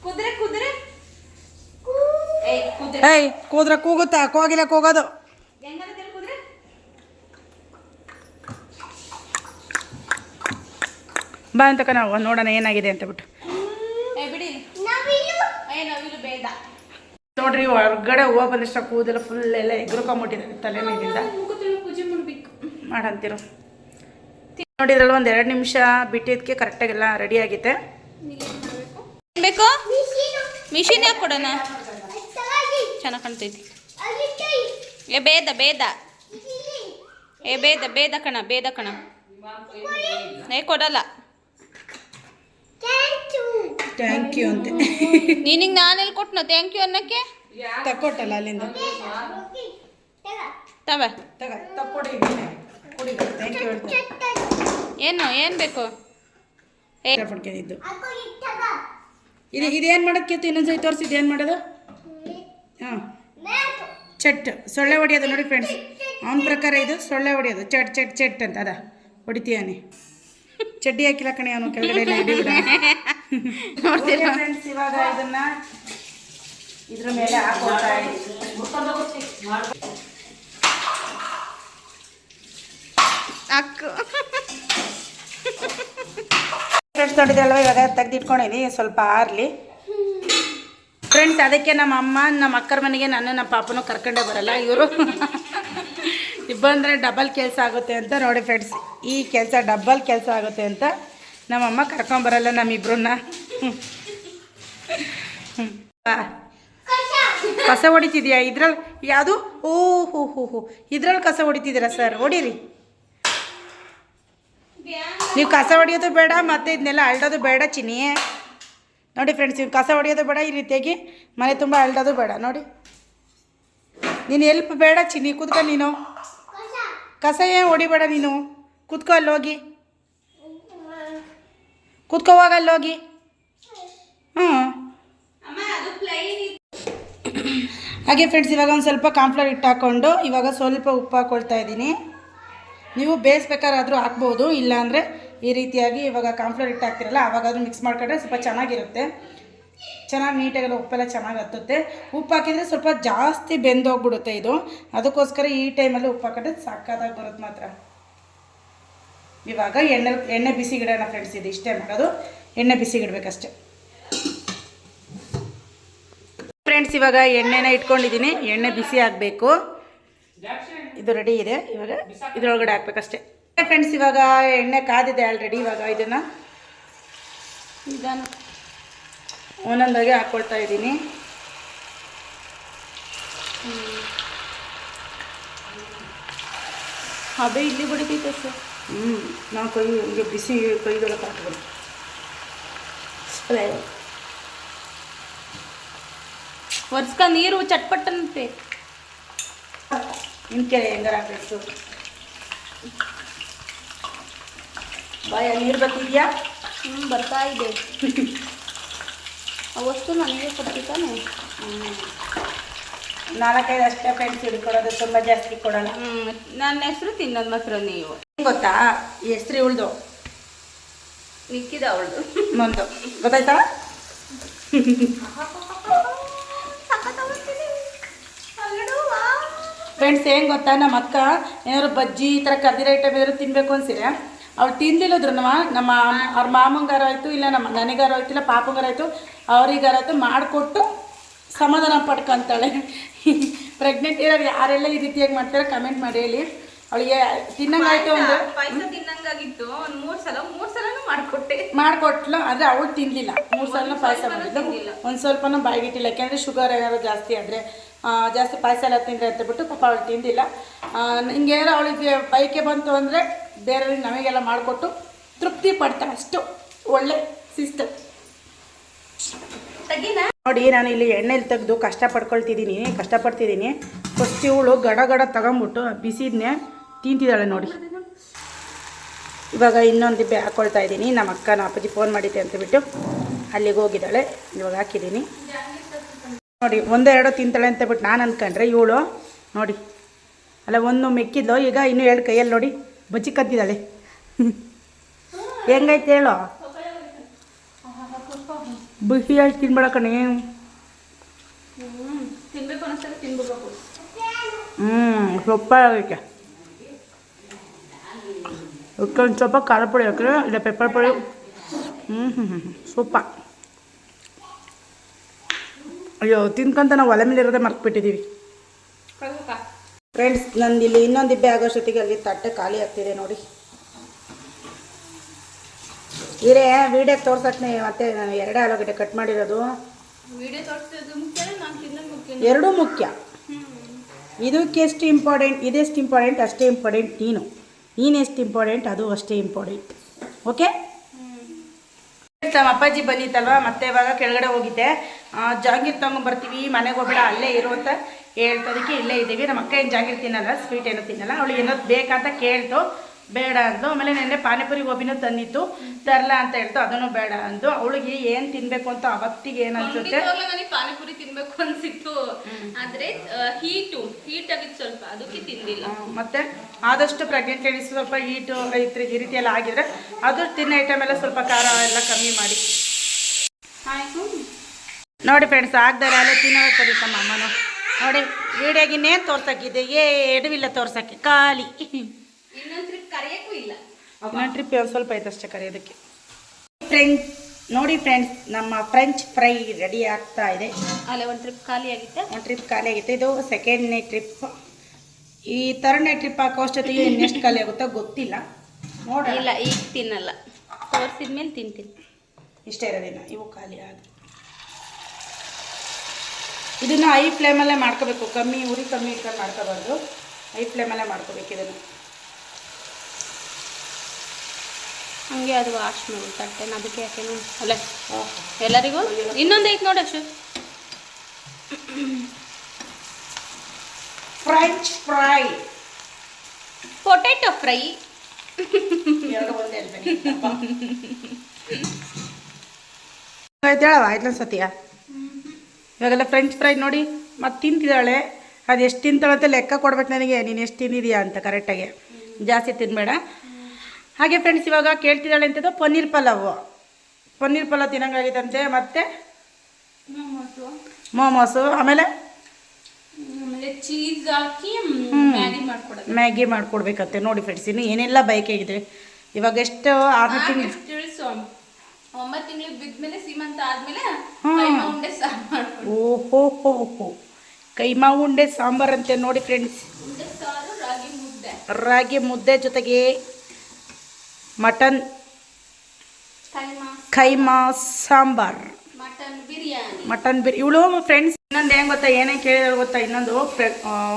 ಕುದುರೆ ಕುದುರೆ. ಏಯ್ ಕುದುರೆ ಏಯ್ ಕೂದ್ರೆ ಕೂಗುತ್ತಾ. ಕೋಗಿಲೆ ಕೂಗೋದು. ಬಾ ಅಂತಕ ನಾವು ನೋಡೋಣ ಏನಾಗಿದೆ ಅಂತ ಬಿಟ್ಟು. ನೋಡ್ರಿ ಹೊರಗಡೆ ಹೋಗಿ ಬಂದಿಷ್ಟ ಕೂದಲು ಫುಲ್ ಎಲ್ಲ ಎಗ್ರುಕೊಂಬಿಟ್ಟಿದ್ದಾರೆ ತಲೆ ಮೇಲಿಂದ. ಮಾಡಂತಿರು. ನೋಡಿದ್ರಲ್ಲ ಒಂದ್ ಎರಡು ನಿಮಿಷ ಬಿಟ್ಟಿದ್ದಕ್ಕೆ ಕರೆಕ್ಟಾಗೆಲ್ಲ ರೆಡಿ ಆಗೈತೆ ಏನ್ ಬೇಕು? ಮಿಷಿನ್ ಯಾಕೆ ಕೊಡೋಣ? ಚೆನ್ನಾಗಿ ಕಾಣ್ತೈತಿ. ಏ ಬೇದ ಬೇದ. ಏ ಬೇದ ಬೇದ ಕಣ ಬೇದ ಕಣ. ಏ ಕೊಡಲ್ಲ. ಥ್ಯಾಂಕ್ ಯು ಅಂತೆ. ನೀನಿಗೆ ನಾನೆಲ್ಲಿ ಕೊಟ್ಟನ ಥ್ಯಾಂಕ್ ಯು ಅನ್ನಕ್ಕೆ? ತಕ್ಕೊಟ್ಟಲ್ಲ ಅಲ್ಲಿಂದ. ತವ ತಗ. ತಕ್ಕೊಡಿ ಕೊಡಿ ಥ್ಯಾಂಕ್ ಯು ಏನು ಏನು ಬೇಕು? ಏ. ಇದೇನು ಮಾಡೋದು ಕಿತ್ತು ಇನ್ನೊಂದ್ಸರಿ ತೋರಿಸಿದ್ದು ಏನು ಮಾಡೋದು? ಹಾಂ. ಚಟ್. ಸೊಳ್ಳೆ ಹೊಡಿಯೋದು ನೋಡಿ ಫ್ರೆಂಡ್ಸ್ ಅವನ ಪ್ರಕಾರ ಇದು ಸೊಳ್ಳೆ ಹೊಡಿಯೋದು. ಚಟ್ ಚಟ್ ಚಟ್ ಅಂತ. ಅದ. ಹೊಡಿತೀಯಾನೆ ಚಡ್ಡಿ ಹಾಕಿಲ್ಲ ಕಣೆ ಅವನು ಕೆಳಗಡೆ ಫ್ರೆಂಡ್ಸ್ ಇವಾಗ ಇದನ್ನ ಇದ್ರ ಮೇಲೆ ಹಾಕೋತಾ ಅಕ್ಕ. ಫ್ರೆಂಡ್ಸ್ ನೋಡಿದ್ರಲ್ವ? ಇವಾಗ ತೆಗ್ದಿಟ್ಕೊಂಡಿನಿ. ಸ್ವಲ್ಪ ಆರ್ಲಿ. ಫ್ರೆಂಡ್ಸ್ ಅದಕ್ಕೆ ನಮ್ಮ ಅಮ್ಮ, ನಮ್ಮ ಅಕ್ಕರ ಮನೆಗೆ ನಾನು ನಮ್ಮ ಪಾಪನೂ ಕರ್ಕೊಂಡೇ ಬರಲ್ಲ. ಇವರು ಇಬ್ಬಂದರೆ ಡಬಲ್ ಕೆಲಸ ಆಗುತ್ತೆ ಅಂತ ನೋಡಿ ಫ್ರೆಂಡ್ಸ್ ಈ ಕೆಲಸ ಡಬಲ್ ಕೆಲಸ ಆಗುತ್ತೆ ಅಂತ ನಮ್ಮಮ್ಮ ಕರ್ಕೊಂಬರಲ್ಲ ನಮ್ಮಿಬ್ರನ್ನ ಕಸ ಹೊಡಿತಿದ್ಯಾ? ಇದ್ರಲ್ಲಿ ಯಾವುದು? ಓ, ಹೋ ಹೋ ಹೋ. ಇದ್ರಲ್ಲಿ ಕಸ ಹೊಡಿತಿದ್ದೀರಾ ಸರ್ ಹೊಡೀರಿ. ನೀವು ಕಸ ಹೊಡಿಯೋದು ಬೇಡ, ಮತ್ತು ಇದನ್ನೆಲ್ಲ ಅಳ್ಡೋದು ಬೇಡ ಚಿನಿ ನೋಡಿ ಫ್ರೆಂಡ್ಸ್ ನೀವು ಕಸ ಹೊಡೆಯೋದು ಬೇಡ, ಈ ರೀತಿಯಾಗಿ ಮನೆ ತುಂಬ ಅಲ್ಡೋದು ಬೇಡ, ನೋಡಿ. ನೀನು ಎಲ್ಪ್ ಬೇಡ, ಚಿನ್ನಿ ಕುದ್ಕ ನೀನು. ಕಸ ಏನು ಹೊಡಿಬೇಡ ನೀನು? ಕುತ್ಕೊ ಅಲ್ಲೋಗಿ. ಅಲ್ಲಿ ಹೋಗಿ ಹಾಂ ಅಮ್ಮ ಅದು ಪ್ಲೈನ್ ಹಾಗೆ ಫ್ರೆಂಡ್ಸ್ ಇವಾಗ ಒಂದು ಸ್ವಲ್ಪ ಕಾಂಫ್ಲರ್ ಹಿಟ್ಟು ಹಾಕ್ಕೊಂಡು ಇವಾಗ ಸ್ವಲ್ಪ ಉಪ್ಪು ಹಾಕ್ಕೊಳ್ತಾ ಇದ್ದೀನಿ. ನೀವು ಬೇಯಿಸ್ಬೇಕಾದ್ರೂ ಹಾಕ್ಬೋದು, ಇಲ್ಲಾಂದರೆ ಈ ರೀತಿಯಾಗಿ ಇವಾಗ ಕಾಂಫ್ಲರ್ ಹಿಟ್ಟು ಹಾಕ್ತಿರಲ್ಲ ಅದನ್ನು ಮಿಕ್ಸ್ ಮಾಡ್ಕೊಂಡ್ರೆ ಸ್ವಲ್ಪ ಚೆನ್ನಾಗಿರುತ್ತೆ. ಚೆನ್ನಾಗಿ ನೀಟಾಗೆಲ್ಲ ಉಪ್ಪೆಲ್ಲ ಚೆನ್ನಾಗಿ ಹತ್ತುತ್ತೆ. ಉಪ್ಪು ಹಾಕಿದರೆ ಸ್ವಲ್ಪ ಜಾಸ್ತಿ ಬೆಂದೋಗ್ಬಿಡುತ್ತೆ ಇದು. ಅದಕ್ಕೋಸ್ಕರ ಈ ಟೈಮಲ್ಲಿ ಉಪ್ಪು ಹಾಕಿದ್ರೆ ಸಕ್ಕತ್ತಾಗಿ ಬರುತ್ತೆ ಮಾತ್ರ. ಇವಾಗ ಎಣ್ಣೆ ಎಣ್ಣೆ ಬಿಸಿ ಬಿಸಿಗಿಡೋಣ ಫ್ರೆಂಡ್ಸ್ ಇದು, ಇಷ್ಟೇ ಮಾಡೋದು. ಎಣ್ಣೆ ಬಿಸಿ ಇಡಬೇಕಷ್ಟೆ ಫ್ರೆಂಡ್ಸ್ ಇವಾಗ ಎಣ್ಣೆನ ಇಟ್ಕೊಂಡಿದ್ದೀನಿ. ಎಣ್ಣೆ ಬಿಸಿ ಆಗಬೇಕು. ಇದು ರೆಡಿ ಇದೆ. ಇವಾಗ ಇದ್ರೊಳಗಡೆ ಹಾಕ್ಬೇಕಷ್ಟೆ. ಫ್ರೆಂಡ್ಸ್ ಇವಾಗ ಎಣ್ಣೆ ಕಾದಿದೆ ಆಲ್ರೆಡಿ ಇವಾಗ ಇದನ್ನು. ಇದನ್ನು. ಒಂದೊಂದಾಗಿ ಹಾಕ್ಕೊಳ್ತಾ ಇದ್ದೀನಿ. ಹಬೆ ಇಲ್ಲಿ ಬಡಿತೈತೆ ಸರ್. ಹ್ಞೂ ನಾವು ಕೈ ಹಿಂಗೆ ಬಿಸಿ ಕೈಗಳ ಹಾಕ್ಬೋದು ಸ್ಪ್ರೇ ಒರ್ಸ್ಕ ನೀರು ಚಟ್ಪಟ್ಟಂತೆ. ಕೆರೆ ಹೆಂಗಾರ ಹಾಕ್ಬೇಕು ಬಾಯ ನೀರು ಬರ್ತಿದ್ಯಾ? ಹ್ಞೂ ಬರ್ತಾ ಇದೆ. ಆ ವಸ್ತು ನನಗೆ ಕೊಡ್ತಿದ್ದಾನೆ ನಾಲ್ಕೈದು ಅಷ್ಟೇ ಫ್ರೆಂಡ್ಸ್ ಹಿಡ್ಕೊಡೋದು ತುಂಬ ಜಾಸ್ತಿ ಕೊಡಲ್ಲ. ಹ್ಞೂ ನನ್ನ ಹೆಸರು ತಿನ್ನೋದು ಮಾತ್ರ ನೀವು. ಗೊತ್ತಾ? ಹೆಸ್ರು ಇವಳ್ದು. ನಿಕ್ಕಿದ ಅವಳ್ದು. ನಂದು ಗೊತ್ತಾಯ್ತಾ? ಫ್ರೆಂಡ್ಸ್ ಏನು ಗೊತ್ತಾ? ನಮ್ಮ ಅಕ್ಕ ಏನಾದ್ರು ಬಜ್ಜಿ ಈ ಥರ ಕದ್ದಿರ ಐಟಮ್ ಏನಾದ್ರು ತಿನ್ನಬೇಕು ಅನ್ಸಿದ್ರೆ ಅವ್ಳು ತಿಂದಿಲ್ಲದ್ರು ನಮ್ಮ ಅವ್ರ ಮಾಮಂಗಾರ ಆಯಿತು ಇಲ್ಲ ನಮ್ಮ ನನಗಾರ ಆಯ್ತು ಇಲ್ಲ ಪಾಪಂಗಾರ ಆಯಿತು ಅವ್ರಿಗಾರಾಯ್ತು ಮಾಡಿಕೊಟ್ಟು ಸಮಾಧಾನ ಪಡ್ಕೊಂತಾಳೆ. ಪ್ರೆಗ್ನೆಂಟ್ ಇರೋರು ಯಾರೆಲ್ಲ ಈ ರೀತಿಯಾಗಿ ಮಾಡ್ತಾರೆ ಕಮೆಂಟ್ ಮಾಡಿ ಹೇಳಿ. ಅವಳಿಗೆ ತಿನ್ನಂಗಾಯ್ತು ಒಂದು ಪಾಯಸ ತಿನ್ನಂಗಾಗಿತ್ತು. ಒಂದ್ ಮೂರು ಸಲ ಮೂರು ಸಲನೂ ಮಾಡ್ಕೊಟ್ಟೆ. ಮಾಡಿಕೊಟ್ಲು ಆದರೆ ಅವಳು ತಿನ್ನಲಿಲ್ಲ ಮೂರು ಸಲ ಪಾಯಸ ಮಾಡಿದ್ಲು. ಒಂದು ಸ್ವಲ್ಪನೂ ಬಾಯಿಗಿಟ್ಟಿಲ್ಲ. ಯಾಕೆಂದರೆ ಶುಗರ್ ಏನಾದ್ರು ಜಾಸ್ತಿ ಆದರೆ ಜಾಸ್ತಿ ಪಾಯಸ ಎಲ್ಲ ತಿಂದರೆ ಅಂತ ಬಿಟ್ಟು ಪಾಪ ಅವಳು ತಿಂದಿಲ್ಲ. ಹಿಂಗೇನಾದ್ರು ಅವಳಿಗೆ ಬೈಕೆ ಬಂತು ಅಂದರೆ ಬೇರೆಯವ್ರಿಗೆ ನಮಗೆಲ್ಲ ಮಾಡಿಕೊಟ್ಟು ತೃಪ್ತಿ ಪಡ್ತಾಳೆ ಅಷ್ಟು ಒಳ್ಳೆ ಸಿಸ್ಟಮ್. ನೋಡಿ ನಾನು ಇಲ್ಲಿ ಎಣ್ಣೆಲಿ ತೆಗೆದು ಕಷ್ಟಪಡ್ಕೊಳ್ತಿದ್ದೀನಿ ಕಷ್ಟಪಡ್ತಿದ್ದೀನಿ. ಫಸ್ಟ್ ಇವಳು ಗಡ ಗಡ ತಗೊಂಬಿಟ್ಟು ಬಿಸಿದನ್ನೇ ತಿಂತಿದ್ದಾಳೆ ನೋಡಿ. ಇವಾಗ ಇನ್ನೊಂದು ದಿಬ್ಬೆ ಹಾಕ್ಕೊಳ್ತಾ ಇದ್ದೀನಿ. ನಮ್ಮ ಅಕ್ಕ ನಮ್ಮ ಅಪ್ಪಾಜಿ ಫೋನ್ ಮಾಡಿದ್ದೆ ಅಂತಬಿಟ್ಟು ಅಲ್ಲಿಗೆ ಹೋಗಿದ್ದಾಳೆ. ಇವಾಗ ಹಾಕಿದ್ದೀನಿ. ನೋಡಿ ಒಂದೆರಡು ತಿಂತಾಳೆ ಅಂತ ಬಿಟ್ಟು ನಾನು ಅಂದ್ಕೊಂಡ್ರೆ ಇವಳು ನೋಡಿ ಅಲ್ಲ ಒಂದು ಮೆಕ್ಕಿದ್ಲು. ಈಗ ಇನ್ನೂ ಎರಡು ಕೈಯಲ್ಲಿ ನೋಡಿ. ಬಜ್ಜಿ ಕದ್ದಿದ್ದಾಳೆ ಹೆಂಗೈತೆ ಹೇಳೋ? ಬಿಸಿಯಾಗಿ ತಿನ್ಬೇಡ ಕಣೆ. ಹ್ಞೂ ಸೊಪ್ಪ ಆಗೈತೆ. ಒಂದು ಸ್ವಲ್ಪ ಖಾರ ಪುಡಿ ಹಾಕಿದ್ರೆ ಇಲ್ಲ ಪೆಪ್ಪರ್ ಪುಡಿ. ಹ್ಞೂ ಹ್ಞೂ ಹ್ಞೂ ಸೂಪ ಅಯ್ಯೋ ತಿನ್ಕೊಂತ ನಾವು ಒಲೆ ಮೇಲೆ ಇರೋದೇ ಮರ್ತ್ಬಿಟ್ಟಿದ್ದೀವಿ. ಫ್ರೆಂಡ್ಸ್ ನಂದು ಇಲ್ಲಿ ಇನ್ನೊಂದು ಇಬ್ಬೆ ಆಗೋಷ್ಟೊತ್ತಿಗೆ ಅಲ್ಲಿ ತಟ್ಟೆ ಖಾಲಿ ಆಗ್ತಿದೆ ನೋಡಿ. ಇರೇ ವೀಡಿಯೋ ತೋರ್ಸಕ್ಕೆ ಮತ್ತೆ ನಾನು ಎರಡೇ ಆಲೂಗಡ್ಡೆ ಕಟ್ ಮಾಡಿರೋದು. ನಾನು ಎರಡೂ ಮುಖ್ಯ. ಇದಕ್ಕೆ ಎಷ್ಟು ಇಂಪಾರ್ಟೆಂಟ್ ಇದೆಷ್ಟು ಇಂಪಾರ್ಟೆಂಟ್ ಅಷ್ಟೇ ಇಂಪಾರ್ಟೆಂಟ್ ನೀನು. ನೀನೆಷ್ಟು ಇಂಪಾರ್ಟೆಂಟ್ ಅದು ಅಷ್ಟೇ ಇಂಪಾರ್ಟೆಂಟ್ ಓಕೆ ನಮ್ಮ ಅಪ್ಪಾಜಿ ಬಂದಿತ್ತಲ್ವ? ಮತ್ತೆ ಇವಾಗ ಕೆಳಗಡೆ ಹೋಗಿದ್ದೆ. ಜಾಂಗೀರ್ ತಗೊಂಬರ್ತೀವಿ ಮನೆಗೆ ಹೋಗ್ಬೇಡ ಅಲ್ಲೇ ಇರುವಂಥ ಹೇಳ್ತದಕ್ಕೆ ಇಲ್ಲೇ ಇದ್ದೀವಿ. ನಮ್ಮ ಅಕ್ಕ ಏನು ಜಾಗಿರ್ ತಿನ್ನಲ್ಲ ಸ್ವೀಟ್ ಏನೋ ತಿನ್ನಲ್ಲ. ಅವಳಿಗೆ ಏನೋ ಬೇಕಂತ ಕೇಳ್ತು. ಬೇಡ ಅಂದು ಆಮೇಲೆ ನೆನ್ನೆ ಪಾನಿಪುರಿ ಗೋಬಿನೂ ತಂದಿತ್ತು. ತರಲ ಅಂತ ಹೇಳ್ತು. ಅದನ್ನು ಬೇಡ ಅಂದು ಅವಳಿಗೆ ಏನು ತಿನ್ನಬೇಕು ಅಂತ ಅವತ್ತಿಗೆ ಏನು ಅನ್ಸುತ್ತೆ? ನನಗೆ ಪಾನಿಪುರಿ ತಿನ್ಬೇಕು ಅನ್ಸಿತ್ತು. ಆದ್ರೆ ಹೀಟು ಹೀಟ್ ಆಗಿತ್ತು ಸ್ವಲ್ಪ. ಅದಕ್ಕೆ ತಿಂದಿಲ್ಲ. ಮತ್ತೆ ಆದಷ್ಟು ಪ್ರೆಗ್ನೆಂಟ್ ಲೇಡೀಸ್ ಸ್ವಲ್ಪ ಹೀಟು ಈ ಈ ರೀತಿ ಎಲ್ಲ ಆಗಿದ್ರೆ ಅದು ತಿನ್ನೋ ಐಟಮ್ ಎಲ್ಲ ಸ್ವಲ್ಪ ಖಾರ ಎಲ್ಲ ಕಮ್ಮಿ ಮಾಡಿ. ಆಯ್ತು. ನೋಡಿ ಫ್ರೆಂಡ್ಸ್ ಆಗ್ದಾರೆ ಅಲ್ಲೇ ತಿನ್ನೋದು ನಮ್ಮ ಅಮ್ಮನು. ನೋಡಿ ವಿಡಿಯೋಗಿನ್ನೇನು ತೋರ್ಸಕ್ಕಿದೆ ಇಲ್ಲ ತೋರ್ಸಕ್ಕೆ ಖಾಲಿ. ಇನ್ನೊಂದ್ ಟ್ರಿಪ್ ಒಂದು ಸ್ವಲ್ಪ ಐತೆ ಅಷ್ಟೇ ಕರೆಯೋದಕ್ಕೆ. ಫ್ರೆಂಡ್ಸ್ ನೋಡಿ ಫ್ರೆಂಡ್ಸ್ ನಮ್ಮ ಫ್ರೆಂಚ್ ಫ್ರೈ ರೆಡಿ ಆಗ್ತಾ ಇದೆ. ಅಲ್ಲೇ ಒಂದು ಟ್ರಿಪ್ ಖಾಲಿ ಆಗಿತ್ತೆ? ಒಂದು ಟ್ರಿಪ್ ಖಾಲಿ ಆಗಿತ್ತು. ಇದು ಸೆಕೆಂಡ್ನೇ ಟ್ರಿಪ್ ಈ ಥರನೇ ಟ್ರಿಪ್ ಹಾಕೋಷ್ಟೊತ್ತಿಗೆ ಇನ್ನೆಷ್ಟು ಖಾಲಿ ಆಗುತ್ತೋ ಗೊತ್ತಿಲ್ಲ. ನೋಡಿ ಇಲ್ಲ ಈಗ ತಿನ್ನಲ್ಲ. ತೋರಿಸಿದ್ಮೇಲೆ ತಿಂತೀನಿ. ಇಷ್ಟೇ ಇರೋದಿಲ್ಲ ಇವು ಖಾಲಿ ಆದ ಇದನ್ನು ಐ ಫ್ಲೇಮಲ್ಲೇ ಮಾಡ್ಕೋಬೇಕು. ಕಮ್ಮಿ ಉರಿ ಕಮ್ಮಿ ಇಟ್ಕೊಂಡು ಮಾಡ್ಕೋಬಾರ್ದು. ಐ ಫ್ಲೇಮಲ್ಲೇ ಮಾಡ್ಕೋಬೇಕು ಇದನ್ನು. ಹಂಗೆ ಅದು ವಾಶ್ ಮಾಡಿ ತಟ್ಟೆನ ಅದಕ್ಕೆ ಯಾಕೆ ಅಲ್ಲ. ಎಲ್ಲರಿಗೂ? ಇನ್ನೊಂದು ಐತೆ ನೋಡಿ ಅಷ್ಟು ಫ್ರೆಂಚ್ ಫ್ರೈ ಪೊಟ್ಯಾಟೊ ಫ್ರೈ ಹೇಳವ ಆಯ್ತು ಸತಿಯ ಇವಾಗೆಲ್ಲ ಫ್ರೆಂಚ್ ಫ್ರೈ ನೋಡಿ ಮತ್ತು ತಿಂತಿದ್ದಾಳೆ. ಅದು ಎಷ್ಟು ಅಂತ ಲೆಕ್ಕ ಕೊಡ್ಬೇಕು ನನಗೆ. ನೀನು ಎಷ್ಟು ತಿಂದಿದೆಯಾ ಅಂತ ಕರೆಕ್ಟಾಗಿ ಜಾಸ್ತಿ ತಿನ್ನಬೇಡ ಹಾಗೆ ಫ್ರೆಂಡ್ಸ್ ಇವಾಗ ಕೇಳ್ತಿದ್ದಾಳೆ ಅಂತದ್ದು ಪನ್ನೀರ್ ಪಲಾವು. ಪನ್ನೀರ್ ಪಲಾವ್ ತಿನ್ನಂಗಾಗಿತ್ತಂತೆ. ಮತ್ತೆ? ಮೋಮೋಸು ಆಮೇಲೆ? ಚೀಸ್ ಹಾಕಿ ಮ್ಯಾಗಿ ಮಾಡ್ಕೊಡ್ಬೇಕಂತೆ. ನೋಡಿ ಫ್ರೆಂಡ್ಸ್ ಇನ್ನು ಏನೆಲ್ಲ ಬೈಕ್ ಆಗಿದೆ ಇವಾಗ ಎಷ್ಟು ಆರು ತಿಂಗಳು ಒಂಬತ್ತು ತಿಂಗಳು ಬಿದ್ಮೇಲೆ ಸೀಮಂತ ಆದ್ಮೇಲೆ. ಕೈಮಾ ಉಂಡೆ ಸಾಂಬಾರ್ ಓಹೋ ಹೋ ಹೋ. ಕೈಮಾ ಉಂಡೆ ಸಾಂಬಾರಂತೆ ನೋಡಿ ಫ್ರೆಂಡ್ಸ್ ಉಂಡೆ ಸಾರು ರಾಗಿ ಮುದ್ದೆ. ರಾಗಿ ಮುದ್ದೆ ಜೊತೆಗೆ mutton. Keema sambar. Mutton biryani. Mutton ಬಿರಿ ಇವಳು ಫ್ರೆಂಡ್ಸ್ ಇನ್ನೊಂದು ಏನು ಗೊತ್ತಾ ಏನೇ ಕೇಳಿದ್ರೆ ಗೊತ್ತಾ ಇನ್ನೊಂದು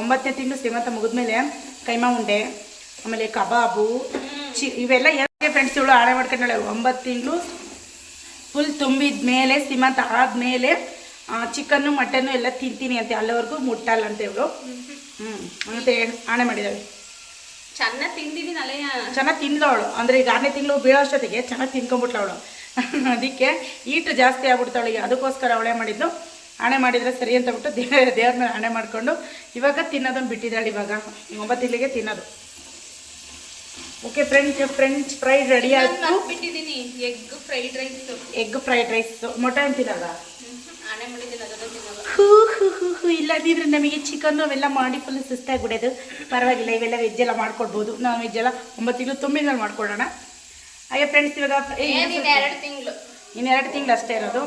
ಒಂಬತ್ತನೇ ತಿಂಗಳು ಶ್ರೀಮಂತ ಮುಗಿದ್ಮೇಲೆ ಕೈಮಾ ಉಂಡೆ ಆಮೇಲೆ ಕಬಾಬು ಚಿ ಇವೆಲ್ಲ ಯಾಕೆ ಫ್ರೆಂಡ್ಸ್ ಇವಳು ಆಣೆ ಮಾಡ್ಕೊಂಡಳೆ? ಒಂಬತ್ತು ತಿಂಗಳು ಫುಲ್ ತುಂಬಿದ ಮೇಲೆ ಸೀಮಂತ ಆದಮೇಲೆ ಚಿಕನ್ನು ಮಟನ್ನು ಎಲ್ಲ ತಿಂತೀನಿ ಅಂತೆ ಅಲ್ಲಿವರೆಗೂ ಮುಟ್ಟಲ್ಲ ಅಂತ ಇವಳು ಹ್ಞೂ ಮತ್ತೆ ಆಣೆ ಮಾಡಿದ್ದಾಳೆ? ಚೆನ್ನಾಗಿ ತಿಂದಿದ್ದೀನಲ್ಲ ಅಲ್ಲೇ ಚೆನ್ನಾಗಿ ತಿಂದವಳು ಅಂದರೆ ಈಗ ಆರನೇ ತಿಂಗಳು ಬೀಳೋಷ್ಟೊತ್ತಿಗೆ ಚೆನ್ನಾಗಿ ತಿನ್ಕೊಂಬಿಟ್ಲವಳು ಅವಳು. ಅದಕ್ಕೆ ಈಟು ಜಾಸ್ತಿ ಆಗ್ಬಿಡ್ತಾವಳು ಈಗ ಅದಕ್ಕೋಸ್ಕರ ಅವಳೇ ಮಾಡಿದ್ದು. ಹಣೆ ಮಾಡಿದರೆ ಸರಿ ಅಂತ ಬಿಟ್ಟು ದೇವ್ರ ದೇವ್ರ ಮೇಲೆ ಹಣೆ ಮಾಡಿಕೊಂಡು ಇವಾಗ ತಿನ್ನೋದನ್ನು ಬಿಟ್ಟಿದ್ದಾಳೆ ಇವಾಗ. ಒಂಬತ್ತು ತಿಂಗಳಿಗೆ ತಿನ್ನೋದು. Okay French French fry ready ಆಯಿತು. ಬಿಟ್ಟಿದ್ದೀನಿ egg fried rice egg fried rice ಮೊಟ್ಟೆ ತಿನ್ನಲ್ಲ ಹೂ ಹೂ ಹೂ ಹೂ ಇಲ್ಲದಿದ್ರೆ ನಮಗೆ ಚಿಕನ್ನು ಅವೆಲ್ಲ ಮಾಡಿ ಫುಲ್ ಸುಸ್ತಾಗ್ಬಿಡೋದು ಪರವಾಗಿಲ್ಲ ಇವೆಲ್ಲ ವೆಜ್ ಎಲ್ಲ ಮಾಡ್ಕೊಡ್ಬೋದು ನಾನ್ ವೆಜ್ ಎಲ್ಲ ಒಂಬತ್ತು ತಿಂಗಳು ತುಂಬಿನಲ್ಲಿ ಮಾಡ್ಕೊಳ್ಳೋಣ. ಹಾಗೆ ಫ್ರೆಂಡ್ಸ್ ಇವಾಗ ಎರಡು ತಿಂಗಳು. ಇನ್ನೆರಡು ತಿಂಗಳು ಅಷ್ಟೇ ಇರೋದು.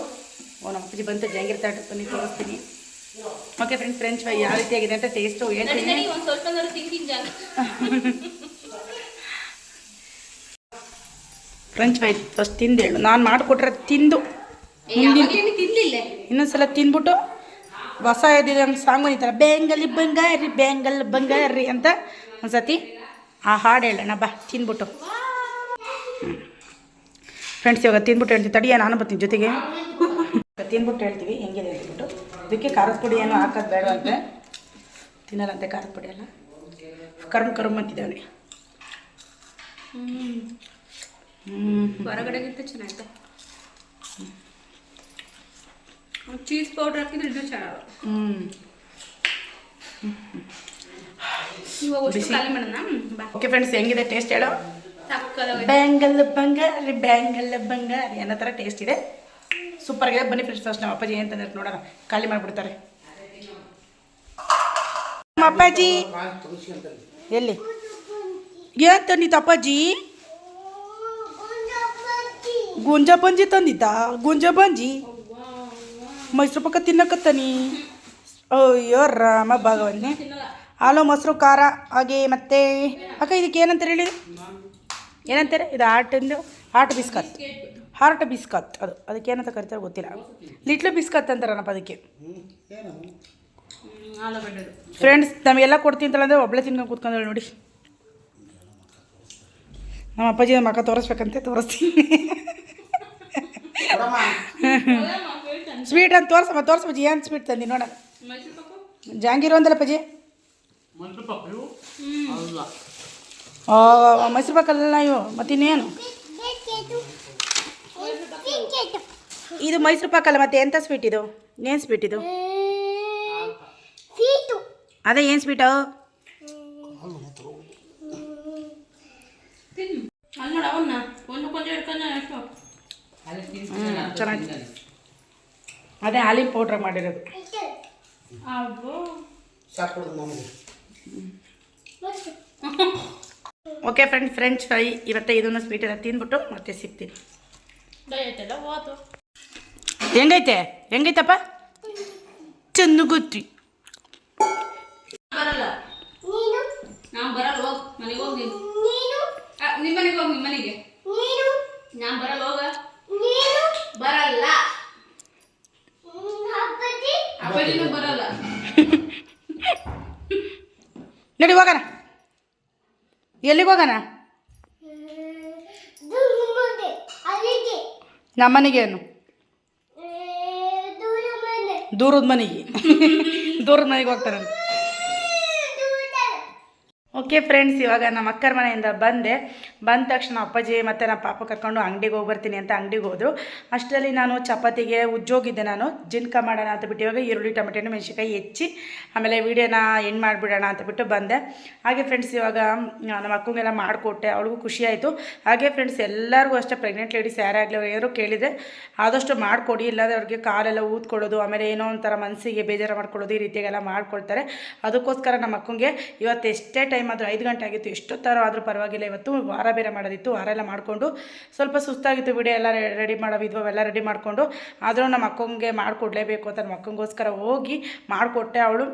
ಓ ನಮ್ಮ ಅಪ್ಪಾಜಿ ಬಂತು ಜಂಗಿರ್ ತಾಟ ಬನ್ನಿ ತೋರಿಸ್ತೀನಿ. ಓಕೆ ಫ್ರೆಂಡ್ಸ್ ಫ್ರೆಂಚ್ ಫ್ರೈ ಯಾವ ರೀತಿಯಾಗಿದೆ ಅಂತ ಟೇಸ್ಟು ನಡಿ ಹೇಳ್ತೀನಿ ನಡಿ ಒಂದು ಸ್ವಲ್ಪ ತಿಂತೀನಿ ಜಾಗ ಫ್ರೆಂಚ್ ಫ್ರೈ ಫಸ್ಟ್ ತಿಂದು ಹೇಳು. ನಾನು ಮಾಡಿಕೊಟ್ರೆ ತಿಂದು. ಇನ್ನೊಂದ್ಸಲ ತಿಂದ್ಬಿಟ್ಟು ಹೊಸ ಇದ್ದಂಗೆ ಸಾಂಗ್ ಬಂದಿತ್ತಲ್ಲ ಬೆಂಗಲಿ ಬಂಗಾರಿ ಬೆಂಗಲ್ ಬಂಗಾರಿ ಅಂತ ಒಂದ್ಸತಿ ಆ ಹಾಡು ಹೇಳೋಣ ಬಾ ತಿಂದ್ಬಿಟ್ಟು ಫ್ರೆಂಡ್ಸ್ ಇವಾಗ ತಿಂದ್ಬಿಟ್ಟು ಹೇಳ್ತೀವಿ ತಡಿಯ ನಾನು ಬರ್ತೀನಿ ಜೊತೆಗೆ. ತಿಂದ್ಬಿಟ್ಟು ಹೇಳ್ತೀವಿ ಹೆಂಗೆ ಅಂದ್ಬಿಟ್ಟು ಅದಕ್ಕೆ ಖಾರದ ಪುಡಿ ಏನು ಹಾಕೋದು ಬೇಡ ಅಂತೆ. ತಿನ್ನಲ್ಲಂತೆ ಖಾರದ ಪುಡಿ ಎಲ್ಲ. ಕರ್ಮ್ ಕರ್ಮ್ ಅಂತಿದ್ದಾವೆ ಹ್ಞೂ ಹೊರಗಡೆಗಿಂತ ಚೆನ್ನಾಗಿದೆ ಚೀಸ್ ಪೌಡರ್ ಹಾಕಿದ್ರೆ ಇನ್ನೂ ಚೆನ್ನಾಗಿ ಇವಾಗ ಅಷ್ಟು ಬಿಸಿ. ಖಾಲಿ ಮಾಡೋಣ? ಓಕೆ ಫ್ರೆಂಡ್ಸ್ ಹೆಂಗಿದೆ ಟೇಸ್ಟ್ ಹೇಳೋ. ಬ್ಯಾಂಗಲ್ ಬಂಗಾರಿ ಬ್ಯಾಂಗಲ್ ಬಂಗಾರಿ ಅನ್ನೋ ಥರ ಟೇಸ್ಟ್ ಇದೆ. ಸೂಪರ್ ಆಗಿದೆ. ಬನ್ನಿ ಫ್ರೆಂಡ್ಸ್ ಫಸ್ಟ್ ನಮ್ಮ ಅಪ್ಪಾಜಿ ಏನಂತಂದ್ರೆ ನೋಡೋಣ. ಖಾಲಿ ಮಾಡಿಬಿಡ್ತಾರೆ. ನಮ್ಮ ಅಪ್ಪಾಜಿ. ಎಲ್ಲಿ? ಏನ್ ತಂದಿತ್ತು ಅಪ್ಪಾಜಿ? ಗುಂಜ ಬಂಜಿ ತಂದಿದ್ದ ಗುಂಜ ಬಂಜಿ ಮೈಸೂರು ಪಕ್ಕ ತಿನ್ನಕತ್ತಾನಿ. ಅಯ್ಯೋ, ರಾಮ ಭಾಗವನ್ನೇ ಹಾಲು, ಮೊಸರು, ಖಾರ, ಹಾಗೆ ಮತ್ತೆ? ಅಕ್ಕ, ಇದಕ್ಕೆ ಏನಂತಾರೆ ಹೇಳಿ? ಏನಂತಾರೆ? ಇದು ಆಟಿಂದು ಹಾರ್ಟ್ ಬಿಸ್ಕತ್. ಹಾರ್ಟ್ ಬಿಸ್ಕತ್ ಅದು. ಅದಕ್ಕೆ ಏನಂತ ಕರಿತಾರೆ ಗೊತ್ತಿಲ್ಲ. ಲಿಟ್ಲು ಬಿಸ್ಕತ್ ಅಂತಾರನಪ್ಪ ಅದಕ್ಕೆ. ಫ್ರೆಂಡ್ಸ್ ನಮಗೆಲ್ಲ ಅಂದರೆ ಒಬ್ಳೆ ತಿನ್ಕೊಂಡು ಕೂತ್ಕೊಂಡಳು ನೋಡಿ. ನಮ್ಮ ಅಪ್ಪಾಜಿ ನಮ್ಮ ಅಕ್ಕ ತೋರಿಸ್ಬೇಕಂತೆ, ತೋರಿಸ್ತೀನಿ. ಸ್ವೀಟ್ ಅಂತ ತೋರ್ಸಮ್ಮ ತೋರ್ಸಪ್ಪಾಜಿ ಏನು ಸ್ವೀಟ್ ತಂದಿ ನೋಡ ಒಂದಲ್ಲ ಜಾಂಗೀರು ಅಂದಲ್ಲ ಅಪ್ಪಾಜಿ ಆ, ಮೈಸೂರು ಪಾಕಲ್ಲ ಇವು ಮತ್ತಿನ್ನೇನು? ಇದು ಮೈಸೂರು ಪಾಕಲ್ಲ ಮತ್ತೆ ಎಂಥ ಸ್ವೀಟ್ ಇದು? ಏನು ಸ್ವೀಟ್ ಇದು? ಅದೇ ಏನು ಸ್ವೀಟು ತಿನ್ನು ಅಲ್ಲಿ ನೋಡು ಅವನ್ನ ಒಂದು ಕೊಂಚ ಹಿಡ್ಕೊಂಡು ಹ್ಞೂ ಚೆನ್ನಾಗಿ ಅದೇ ಹಾಲಿನ ಪೌಡ್ರ್ ಮಾಡಿರೋದು. ಅಬ್ಬೋ. ಓಕೆ ಫ್ರೆಂಡ್ಸ್ ಫ್ರೆಂಚ್ ಫ್ರೈ ಇರುತ್ತೆ ಇದನ್ನು ಸ್ವೀಟ್ ಎಲ್ಲ ತಿಂದ್ಬಿಟ್ಟು ಮತ್ತೆ ಸಿಗ್ತೀನಿ. ಹೆಂಗೈತೆ? ಹೆಂಗೈತಪ್ಪ? ಚೆನ್ನ ಗೊತ್ತಿ ಬರಲ್ಲ ನಾನು ಬರಲ್ಲ ಹೋಗ್ ಮನೆಗೆ ಹೋಗಿ ನಿಮ್ಮ ಮನೆಗೆ ಹೋಗಿ ನಿಮ್ಮ ಮನೆಗೆ ನಾನು ಬರಲ್ಲ ಹೋಗ ಬರಲ್ಲ ಅಪ್ಪಾಜಿನೂ ಬರಲ್ಲ ನಡಿ ಹೋಗೋಣ. ಎಲ್ಲಿಗೆ ಹೋಗೋಣ? ನಮ್ಮ ಮನೆಗೆ ಏನು ದೂರದ ಮನೆಗೆ. ದೂರದ ಮನೆಗೆ ಹೋಗ್ತಾರೆ ಓಕೆ ಫ್ರೆಂಡ್ಸ್ ಇವಾಗ ನಮ್ಮ ಅಕ್ಕರ ಮನೆಯಿಂದ ಬಂದೆ. ಬಂದ ತಕ್ಷಣ ಅಪ್ಪಾಜಿ ಮತ್ತು ನಮ್ಮ ಪಾಪ ಕರ್ಕೊಂಡು ಅಂಗಡಿಗೆ ಹೋಗಿ ಬರ್ತೀನಿ ಅಂತ ಅಂಗಡಿಗೆ ಹೋದರು. ಅಷ್ಟರಲ್ಲಿ ನಾನು ಚಪಾತಿಗೆ ಉಜ್ಜೋಗಿದ್ದೆ ನಾನು. ಜಿನ್ಕ ಮಾಡೋಣ ಅಂತ ಬಿಟ್ಟು ಇವಾಗ ಈರುಳ್ಳಿ ಟೊಮೆಟೊನು ಮೆಣಸಿನ್ಕಾಯಿ ಹೆಚ್ಚಿ ಆಮೇಲೆ ವೀಡಿಯೋನ ಎಂಡ್ ಮಾಡಿಬಿಡೋಣ ಅಂತ ಬಿಟ್ಟು ಬಂದೆ. ಹಾಗೆ ಫ್ರೆಂಡ್ಸ್ ಇವಾಗ ನಮ್ಮ ಅಕ್ಕಂಗೆಲ್ಲ ಮಾಡಿಕೊಟ್ಟೆ. ಅವಳಿಗೂ ಖುಷಿಯಾಯಿತು ಹಾಗೆ ಫ್ರೆಂಡ್ಸ್ ಎಲ್ಲರಿಗೂ ಅಷ್ಟೇ ಪ್ರೆಗ್ನೆಂಟ್ ಲೇಡೀಸ್ ಯಾರೇ ಆಗಲಿ ಅವ್ರು ಯಾರು ಕೇಳಿದರೆ ಆದಷ್ಟು ಮಾಡಿಕೊಡಿ, ಇಲ್ಲಾಂದರೆ ಅವ್ರಿಗೆ ಕಾಲೆಲ್ಲ ಊದ್ಕೊಳ್ಳೋದು, ಆಮೇಲೆ ಏನೋ ಒಂಥರ ಮನಸ್ಸಿಗೆ ಬೇಜಾರು ಮಾಡ್ಕೊಳ್ಳೋದು, ಈ ರೀತಿಯಾಗೆಲ್ಲ ಮಾಡ್ಕೊಳ್ತಾರೆ. ಅದಕ್ಕೋಸ್ಕರ ನಮ್ಮ ಅಕ್ಕಂಗೆ ಇವತ್ತು ಎಷ್ಟೇ ಟೈಮ್ ಆದರೂ, ಐದು ಗಂಟೆ ಆಗಿತ್ತು ಎಷ್ಟೊತ್ತಾರೋ ಆದರೂ ಪರವಾಗಿಲ್ಲ. ಇವತ್ತು ವಾರ ಬೇರೆ ಮಾಡೋದಿತ್ತು ಹಾರ ಎಲ್ಲ ಮಾಡಿಕೊಂಡು ಸ್ವಲ್ಪ ಸುಸ್ತಾಗಿತ್ತು ವಿಡಿಯೋ ಎಲ್ಲ ರೆಡಿ ಮಾಡೋವಿದ್ವು ಅವೆಲ್ಲ ರೆಡಿ ಮಾಡಿಕೊಂಡು ಆದರೂ ನಮ್ಮ ಅಕ್ಕಂಗೆ ಮಾಡಿಕೊಡ್ಲೇಬೇಕು ಅಂತ ನಮ್ಮ ಅಕ್ಕಂಗೋಸ್ಕರ ಹೋಗಿ ಮಾಡಿಕೊಟ್ಟೆ ಅವಳು.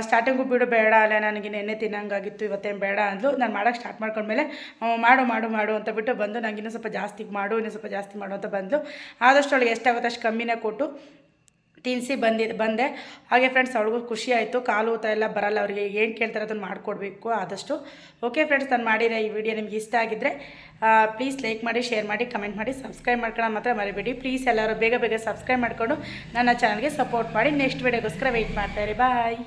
ಸ್ಟಾರ್ಟಿಂಗು ಬಿಡು ಬೇಡ ಅಲ್ಲ ನನಗೆ ನೆನ್ನೆ ತಿನ್ನಂಗಾಗಿತ್ತು ಇವತ್ತೇನು ಬೇಡ ಅಂದ್ಲು. ನಾನು ಮಾಡೋಕ್ಕೆ ಸ್ಟಾರ್ಟ್ ಮಾಡ್ಕೊಂಡ್ಮೇಲೆ "ಹ್ಞೂ, ಮಾಡು ಮಾಡು ಮಾಡು ಅಂತ ಬಿಟ್ಟು ಬಂದು ನನಗಿನ್ನೂ ಸ್ವಲ್ಪ ಜಾಸ್ತಿ ಮಾಡು ಇನ್ನೂ ಸ್ವಲ್ಪ ಜಾಸ್ತಿ ಮಾಡು ಅಂತ ಬಂದು ಆದಷ್ಟು ಅವಳಿಗೆ ಎಷ್ಟಾಗುತ್ತೆ ಅಷ್ಟು ಕಮ್ಮಿನೇ ಕೊಟ್ಟು ತಿನ್ನಿಸಿ ಬಂದಿದ್ದು ಬಂದೆ. ಹಾಗೆ ಫ್ರೆಂಡ್ಸ್ ಅವ್ರಿಗೂ ಖುಷಿ ಆಯಿತು. ಕಾಲು ಊತ ಎಲ್ಲ ಬರಲ್ಲ, ಅವರಿಗೆ ಏನು ಕೇಳ್ತಾರೆ ಅದನ್ನು ಮಾಡಿಕೊಡ್ಬೇಕು ಆದಷ್ಟು. ಓಕೆ ಫ್ರೆಂಡ್ಸ್ ನಾನು ಮಾಡಿರೋ ಈ ವಿಡಿಯೋ ನಿಮ್ಗೆ ಇಷ್ಟ ಆಗಿದ್ದರೆ ಪ್ಲೀಸ್ ಲೈಕ್ ಮಾಡಿ ಶೇರ್ ಮಾಡಿ ಕಮೆಂಟ್ ಮಾಡಿ ಸಬ್ಸ್ಕ್ರೈಬ್ ಮಾಡ್ಕೊಳ್ಳೋ ಮಾತ್ರ ಮರಿಬೇಡಿ. ಪ್ಲೀಸ್ ಎಲ್ಲರೂ ಬೇಗ ಬೇಗ ಸಬ್ಸ್ಕ್ರೈಬ್ ಮಾಡಿಕೊಂಡು ನನ್ನ ಚಾನಲ್ಗೆ ಸಪೋರ್ಟ್ ಮಾಡಿ. ನೆಕ್ಸ್ಟ್ ವಿಡಿಯೋಗೋಸ್ಕರ ವೆಯ್ಟ್ ಮಾಡ್ತಾಯಿರಿ ಬಾಯ್